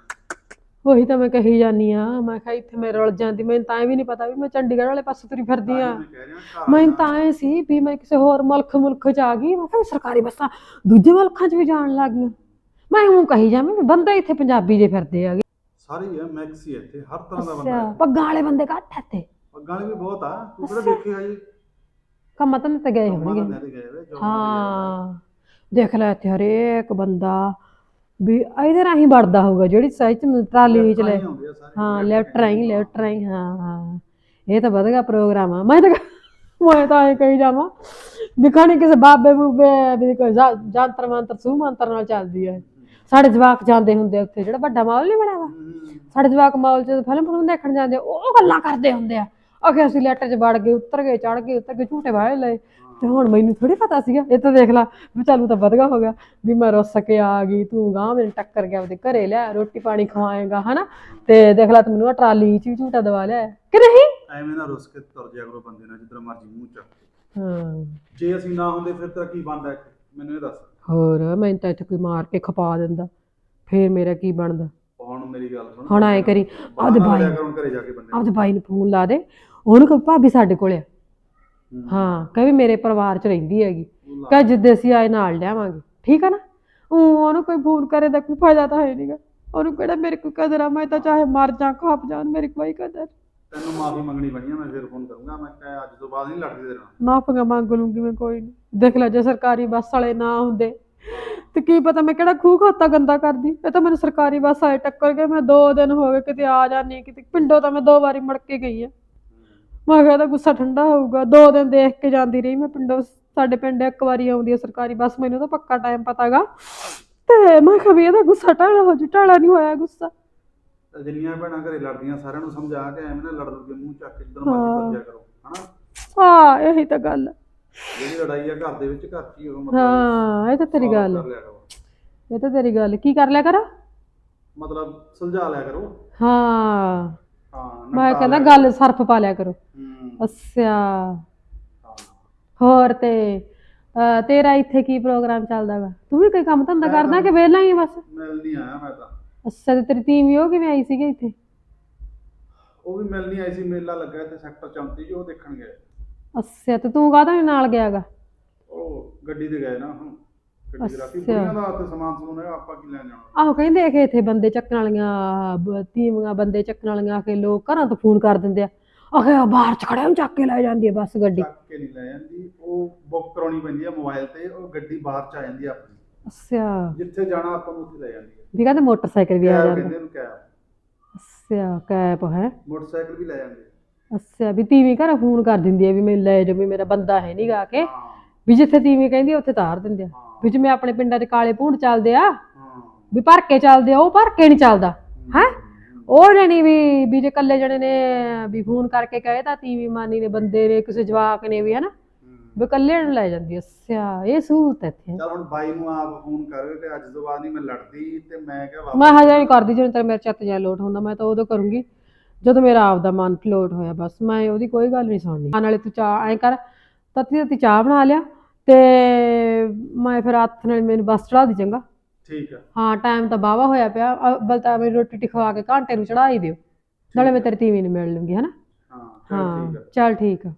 ਉਹੀ ਤਾਂ ਮੈਂ ਕਹੀ ਜਾਨੀ ਆ ਮੈਂ ਕਿਹਾ ਇੱਥੇ ਮੇਰੇ ਰੁਲ ਜਾਂਦੀ ਮੈਨੂੰ ਤਾਂ ਇਹ ਵੀ ਨਹੀਂ ਪਤਾ ਵੀ ਮੈਂ ਚੰਡੀਗੜ੍ਹ ਵਾਲੇ ਪਾਸੇ ਤੁਰੀ ਫਿਰਦੀ ਆ। ਮੈਂ ਕਹਿ ਰਿਹਾ ਘਰ ਮੈਨੂੰ ਤਾਂ ਐ ਸੀ ਵੀ ਮੈਂ ਕਿਸੇ ਹੋਰ ਮੁਲਕ ਮੁਲਕ ਚ ਆ ਗਈ ਮੈਂ ਕਿਹਾ ਵੀ ਸਰਕਾਰੀ ਬੱਸਾਂ ਦੂਜੇ ਮੁਲਕਾਂ ਚ ਵੀ ਜਾਣ ਲੱਗ ਗਈਆਂ। ਮੈਂ ਉਹ ਕਹੀ ਜਾਵਾਂ ਵੀ ਬੰਦੇ ਇੱਥੇ ਪੰਜਾਬੀ ਜੇ ਫਿਰਦੇ ਆਗੇ ਸਾਰੇ ਹੀ ਮੈਕਸੀ ਆ ਇੱਥੇ ਹਰ ਤਰ੍ਹਾਂ ਦਾ ਬੰਦਾ ਅੱਛਾ ਹੈ। ਪੱਗਾਂ ਵਾਲੇ ਬੰਦੇ ਘੱਟ ਇੱਥੇ? ਪੱਗਾਂ ਵਾਲੇ ਵੀ ਬਹੁਤ ਆ ਤੂੰ ਕਿਹੜਾ ਦੇਖਿਆ ਜੀ? ਕੰਮ ਤਾਂ ਤੇ ਗਏ ਕੰਮਾਂ ਹੋਣਗੇ। ਦਾ ਤੇ ਗਏ ਵੇ ਜੋ ਹਾਂ। ਦੇਖ ਲੈ ਇੱਥੇ ਹਰੇਕ ਬੰਦਾ ਵੀ ਇਹਦੇ ਰਾਹੀਂ ਵੜਦਾ ਹੋਊਗਾ ਜਿਹੜੀ ਸਾਈਜ਼ ਚ ਟਰਾਲੀ ਵਿੱਚ ਲੈ ਹਾਂ ਲੈਫਟ ਰਾਹੀਂ ਲੈਫਟ ਰਾਹੀਂ ਹਾਂ ਹਾਂ ਇਹ ਤਾਂ ਵਧੀਆ ਪ੍ਰੋਗਰਾਮ ਆ। ਮੈਂ ਤਾਂ ਮੈਂ ਤਾਂ ਇਹ ਕਹੀ ਜਾਵਾਂ ਵੀ ਖਾਣੀ ਕਿਸੇ ਬਾਬੇ ਬੂਬੇ ਵੀ ਕੋਈ ਜਾ- ਜਾਂਤਰ ਮੰਤਰ ਸੂ ਮੰਤਰ ਨਾਲ ਚੱਲਦੀ ਹੈ ਸਾਡੇ ਜਵਾਕ ਜਾਂਦੇ ਹੁੰਦੇ ਆ ਉੱਥੇ ਜਿਹੜਾ ਵੱਡਾ ਮਾਹੌਲ ਨਹੀਂ ਬਣਿਆ ਵਾ। ਹੂੰ। ਸਾਡੇ ਜਵਾਕ ਮਾਹੌਲ ਚ ਫਿਲਮ ਫਿਲਮ ਦੇਖਣ ਜਾਂਦੇ ਆ, ਉਹ ਗੱਲਾਂ ਕਰਦੇ ਹੁੰਦੇ ਆ। ਅਖੇ ਅਸੀਂ ਲੈਟਰ 'ਚ ਵੜ ਗਏ ਉੱਤਰ ਗਏ ਚੜ ਗਏ ਉੱਤਰ ਗਏ ਝੂਟੇ ਵਾਲੇ ਲਏ। ਤੇ ਹੁਣ ਮੈਨੂੰ ਥੋੜੀ ਪਤਾ ਸੀਗਾ ਇਹ ਤਾਂ ਦੇਖ ਲਾ ਵੀ ਚੱਲ ਤਾਂ ਵਧਗਾ ਹੋ ਗਿਆ ਵੀ ਮੈਂ ਰੁੱਸ ਕੇ ਆ ਗਈ ਤੂੰ ਗਾਂ ਮੈਨੂੰ ਟੱਕਰ ਗਿਆ ਉਹਦੇ ਘਰੇ ਲਿਆ ਰੋਟੀ ਪਾਣੀ ਖਵਾਏਗਾ ਹਨਾ? ਤੇ ਦੇਖ ਲਾ ਤੂੰ ਮੈਨੂੰ ਆਹ ਟਰਾਲੀ 'ਚ ਵੀ ਝੂਟਾ ਦਵਾ ਲਿਆ। ਕਿ ਨਹੀਂ? ਐਵੇਂ ਨਾ ਰੁੱਸ ਕੇ ਤੁਰ ਜਿਆ ਕਰੋ ਬੰਦੇ ਨਾਲ ਜਿੱਦਾਂ ਮਰਜ਼ੀ ਮੂੰਹ ਚੱਕ ਕੇ। ਹਾਂ। ਜੇ ਅਸੀਂ ਨਾ ਹੁੰਦੇ ਫਿਰ ਤੇਰਾ ਕੀ ਬਣਦਾ ਮੈਨੂੰ ਇਹ ਦੱਸ। ਹੋਰ ਮੈਨੂੰ ਤਾਂ ਇੱਥੇ ਕੋਈ ਮਾਰ ਕੇ ਖਪਾ ਦਿੰਦਾ। ਫੇਰ ਮੇਰਾ ਕੀ ਬਣਦਾ? ਹੁਣ ਮੇਰੀ ਗੱਲ ਸੁਣ। ਹੁਣ ਐ ਕਰੀ ਆਪਦੇ ਬਾਹਰ ਬਾਈ ਲਿਆ ਕਰੋ ਘਰੇ ਜਾ ਕੇ ਬੰਦੇ ਆਪਦੇ ਬਾਈ ਨੂੰ ਫੋਨ ਲਾ ਦੇ ਉਹਨੂੰ ਕਹੋ ਭਾਬੀ ਸਾਡੇ ਕੋਲੇ ਆ। ਹੂੰ। ਹਾਂ ਕਹੇ ਵੀ ਮੇਰੇ ਪਰਿਵਾਰ ਚ ਰਹਿੰਦੀ ਹੈਗੀ। ਉਹ ਲਾ। ਕਹੇ ਜਿੱਦੇ ਅਸੀਂ ਆਏ ਨਾਲ ਲਿਆਵਾਂਗੇ। ਠੀਕ ਆ ਨਾ? ਉਹ ਉਹਨੂੰ ਕੋਈ ਫੋਨ ਕਰੇ ਤਾਂ ਕੋਈ ਫਾਇਦਾ ਤਾਂ ਹੈ ਨਹੀਂਗਾ ਉਹਨੂੰ ਕਿਹੜਾ ਮੇਰੇ ਕੋਈ ਕਦਰ ਆ ਮੈਂ ਤਾਂ ਚਾਹੇ ਮਰ ਜਾ ਖਾਪ ਜਾਣ ਮੇਰੀ ਕੋਈ ਕਦਰ। ਤੈਨੂੰ ਮਾਫੀ ਮੰਗਣੀ ਬਣੀ ਆ, ਮੈਂ ਫਿਰ ਫੋਨ ਕਰੂੰਗਾ, ਮੈਂ ਕਿਹਾ ਅੱਜ ਤੋਂ ਬਾਅਦ ਨਹੀਂ ਲੜਦੀ ਤੇਰੇ ਨਾਲ। ਮਾਫੀਆਂ ਮੰਗ ਲੂੰਗੀ ਮੈਂ ਕੋਈ ਨਹੀਂ। ਦੇਖ ਲੈ, ਜੇ ਸਰਕਾਰੀ ਬੱਸ ਵਾਲੇ ਨਾ ਹੁੰਦੇ, ਤੇ ਕੀ ਪਤਾ ਮੈਂ ਕਿਹੜਾ ਖੂਹ ਖਾਤਾ ਗੰਦਾ ਕਰਦੀ। ਇਹ ਤਾਂ ਮੈਨੂੰ ਸਰਕਾਰੀ ਬੱਸ ਆਏ ਟੱਕਰ ਗਏ, ਮੈਂ ਦੋ ਦਿਨ ਹੋ ਗਏ ਕਿਤੇ ਆ ਜਾਣੀ ਕਿਤੇ ਪਿੰਡੋਂ ਤਾਂ ਮੈਂ ਦੋ ਵਾਰੀ ਮੁੜ ਕੇ ਗਈ ਆ ਮੈਂ ਕਿਹਾ ਇਹਦਾ ਗੁੱਸਾ ਠੰਡਾ ਹੋਊਗਾ, ਦੋ ਦਿਨ ਦੇਖ ਕੇ ਜਾਂਦੀ ਰਹੀ ਮੈਂ ਪਿੰਡੋਂ, ਸਾਡੇ ਪਿੰਡ ਇੱਕ ਵਾਰੀ ਆਉਂਦੀ ਹੈ ਸਰਕਾਰੀ ਬੱਸ, ਮੈਨੂੰ ਤਾਂ ਪੱਕਾ ਟਾਈਮ ਪਤਾਗਾ ਤੇ ਮੈਂ ਕਿਹਾ ਵੀ ਇਹਦਾ ਗੁੱਸਾ ਟਾਲਾ ਹੋ ਜੂ ਟਾਲਾ ਨਹੀਂ ਹੋਇਆ ਗੁੱਸਾ। ਤੇ ਜਿੰਨੀਆਂ ਭੈਣਾਂ ਘਰੇ ਲੜਦੀਆਂ ਸਾਰਿਆਂ ਨੂੰ ਸਮਝਾ ਕੇ ਐਵੇਂ ਨਾ ਲੜ ਲੜ ਕੇ ਮੂੰਹ ਚੱਕ ਕੇ ਜਿੱਦਣ। ਮਰਜ਼ੀ ਭੱਜਿਆ ਕਰੋ ਹਨਾ? ਹਾਂ ਇਹੀ ਤਾਂ ਗੱਲ ਹੈ। ਜਿਹੜੀ ਲੜਾਈ ਆ ਘਰ ਦੇ ਵਿੱਚ ਘਰ 'ਚ ਹੀ ਉਹ ਮਤਲਬ ਹਾਂ ਇਹ ਤਾਂ ਤੇਰੀ ਗੱਲ ਕਰ ਹੈ। ਲਿਆ ਕਰੋ। ਇਹ ਤਾਂ ਤੇਰੀ ਗੱਲ। ਕੀ ਕਰ ਲਿਆ ਕਰ? ਮਤਲਬ ਸੁਲਝਾ ਲਿਆ ਕਰੋ। ਹਾਂ। ਹਾਂ ਮੈਂ ਨਿਪਟਾ ਕਹਿੰਦਾ ਲਿਆ ਗੱਲ ਸਰਫ ਪਾ ਲਿਆ ਕਰੋ। ਹੂੰ। ਅੱਛਾ। ਹਾਂ। ਹੋਰ ਤੇ ਅਹ, ਤੇਰਾ ਇੱਥੇ ਕੀ ਪ੍ਰੋਗਰਾਮ ਚੱਲਦਾ ਵਾ? ਤੂੰ ਵੀ ਕੋਈ ਕੰਮ ਧੰਦਾ ਕਰਦਾ ਕਿ ਵਿਹਲਾ ਹੀ ਆ ਬਸ? ਮਿਲ ਨਹੀਂ ਆਇਆ ਮੈਂ ਤਾਂ। ਅੱਛਾ ਤੇ ਤੇਰੀ ਟੀਮ ਵੀ ਉਹ ਕਿਵੇਂ ਆਈ ਸੀਗੀ ਇੱਥੇ? ਉਹ ਵੀ ਮਿਲ ਨਹੀਂ ਆਈ ਸੀ ਮੇਲਾ ਲੱਗਾ ਇੱਥੇ ਸੈਕਟਰ 34 ਜੋ ਦੇਖਣ ਗਏ। ਅੱਛਾ ਤੇ ਤੂੰ ਕਾਹਦਾ ਨਾਲ ਗਿਆਗਾ? ਉਹ ਗੱਡੀ ਤੇ ਗਏ ਨਾ ਹੁਣ ਗੱਡੀ ਤੇ ਰਾਤੀ। ਅੱਛਾ। ਬੁੜੀਆਂ ਦਾ ਤੇ ਸਮਾਨ ਸਮੂਨ ਹੈਗਾ ਆਪਾਂ ਕੀ ਲੈਣ ਜਾਣਾ? ਆਹੋ ਕਹਿੰਦੇ ਆ ਕਿ ਇੱਥੇ ਬੰਦੇ ਚੱਕਣ ਵਾਲੀਆਂ ਬ- ਬੰਦੇ ਚੱਕਣ ਵਾਲੀਆਂ ਕਿ ਲੋਕ ਘਰਾਂ ਤੋਂ ਫੋਨ ਕਰ ਦਿੰਦੇ ਆ। ਆਖੇ ਆ ਬਾਹਰ ਚ ਖੜਿਆ ਨੂੰ ਚੱਕ ਕੇ ਲੈ ਜਾਂਦੀ ਆ ਬੱਸ ਗੱਡੀ। ਚੱਕ ਕੇ ਨਹੀਂ ਲੈ ਜਾਂਦੀ ਉਹ ਬੁੱਕ ਕਰਾਉਣੀ ਪੈਂਦੀ ਹੈ ਮੋਬਾਈਲ ਤੇ ਉਹ ਗੱਡੀ ਬਾਹਰ ਚ ਆ ਜਾਂਦੀ ਆਪਣੀ। ਅੱਛਾ। ਜਿੱਥੇ ਜਾਣਾ ਆਪਾਂ ਨੂੰ ਉੱਥੇ ਲੈ ਜਾਂਦੀ। ਵੀ ਕਹਿੰਦੇ ਮੋਟਰਸਾਈਕਲ ਵੀ ਆ ਕੈਬ ਜਾਂਦਾ। ਕਹਿੰਦੇ ਉਹਨੂੰ ਕੈਬ। ਅੱਛਾ ਕੈਪ ਹੈ। ਮੋਟਰਸਾਈਕਲ ਵੀ ਲੈ ਜਾਂਦੇ। ਅੱਛਾ ਵੀ ਤੀਵੀਂ ਘਰ ਫੋਨ ਕਰ ਦਿੰਦੀ ਆ ਵੀ ਮੈਨੂੰ ਲੈ ਜਾ ਵੀ ਮੇਰਾ ਬੰਦਾ ਹੈ ਨਹੀਂ ਗਾ ਕੇ। ਹਾਂ। ਵੀ ਜਿੱਥੇ ਤੀਵੀਂ ਕਹਿੰਦੀ ਆ ਉੱਥੇ ਤਾਰ ਦਿੰਦੇ ਆ। ਹਾਂ। ਵੀ ਜਿਵੇਂ ਆਪਣੇ ਪਿੰਡਾਂ 'ਚ ਕਾਲੇ ਭੂੰਡ ਚੱਲਦੇ ਆ ਹਾਂ। ਵੀ ਭਰ ਕੇ ਚੱਲਦੇ ਆ ਉਹ ਭਰ ਕੇ ਨਹੀਂ ਚੱਲਦਾ ਹੈ? ਉਹ ਜਣੀ ਵੀ ਵੀ ਜੇ ਇਕੱਲੇ ਜਣੇ ਨੇ ਵੀ ਫੋਨ ਕਰਕੇ ਕਹੇ ਤਾਂ ਤੀਵੀਂ ਮਾਨੀ ਨੇ ਬੰਦੇ ਨੇ ਕਿਸੇ ਜਵਾਕ ਨੇ ਵੀ ਹਨਾ? ਵੀ ਇਕੱਲੇ ਨੂੰ ਲੈ ਜਾਂਦੀ ਆ। ਅੱਛਾ ਇਹ ਸਹੂਲਤ ਹੈ ਇੱਥੇ। ਚਲ ਹੁਣ ਬਾਈ ਨੂੰ ਆਪ ਫੋਨ ਕਰੇ ਤੇ ਅੱਜ ਤੋਂ ਬਾਅਦ ਨਹੀਂ ਮੈਂ ਲੜਦੀ ਤੇ ਮੈਂ ਕਿਹਾ ਵਾਪਸ ਮੈਂ ਹਜੇ ਨਹੀਂ ਕਰਦੀ ਜਦੋਂ ਤੇਰਾ ਮੇਰਾ ਚਿੱਤ ਜਿਹਾ ਲੋਟ ਹੁੰਦਾ ਮੈਂ ਤਾਂ ਉਦੋਂ ਕਰੂੰਗੀ। ਜਦੋਂ ਮੇਰਾ ਆਪਦਾ ਮਨ ਲੋਟ ਹੋਇਆ ਬਸ ਮੈਂ ਉਹਦੀ ਕੋਈ ਗੱਲ ਨਹੀਂ ਸੁਣਨੀ। ਆ ਨਾਲੇ ਤੂੰ ਚਾਹ ਐ ਕਰ ਤਤੀ ਤਤੀ ਚਾਹ ਬਣਾ ਲਿਆ ਤੇ ਮੈਂ ਫਿਰ ਹੱਥ ਨਾਲ ਮੈਨੂੰ ਬੱਸ ਚੜਾ ਦੀ ਚੰਗਾ। ਠੀਕ ਆ। ਹਾਂ ਟਾਈਮ ਤਾਂ ਬਾਵਾ ਹੋਇਆ ਪਿਆ। ਅਵਲ ਤਾਂ ਮੇਰੀ ਰੋਟੀ ਟੀ ਖਵਾ ਕੇ ਘੰਟੇ ਨੂੰ ਚੜਾ ਹੀ ਦਿਓ। ਨਾਲੇ ਮੈਂ ਤੇਰੀ ਤੀਵੀਂ ਨੂੰ ਮਿਲ ਲੂੰਗੀ ਹਨਾ? ਹਾਂ ਚਲ ਹਾਂ ਠੀਕ ਆ। ਚੱਲ ਠੀਕ ਆ।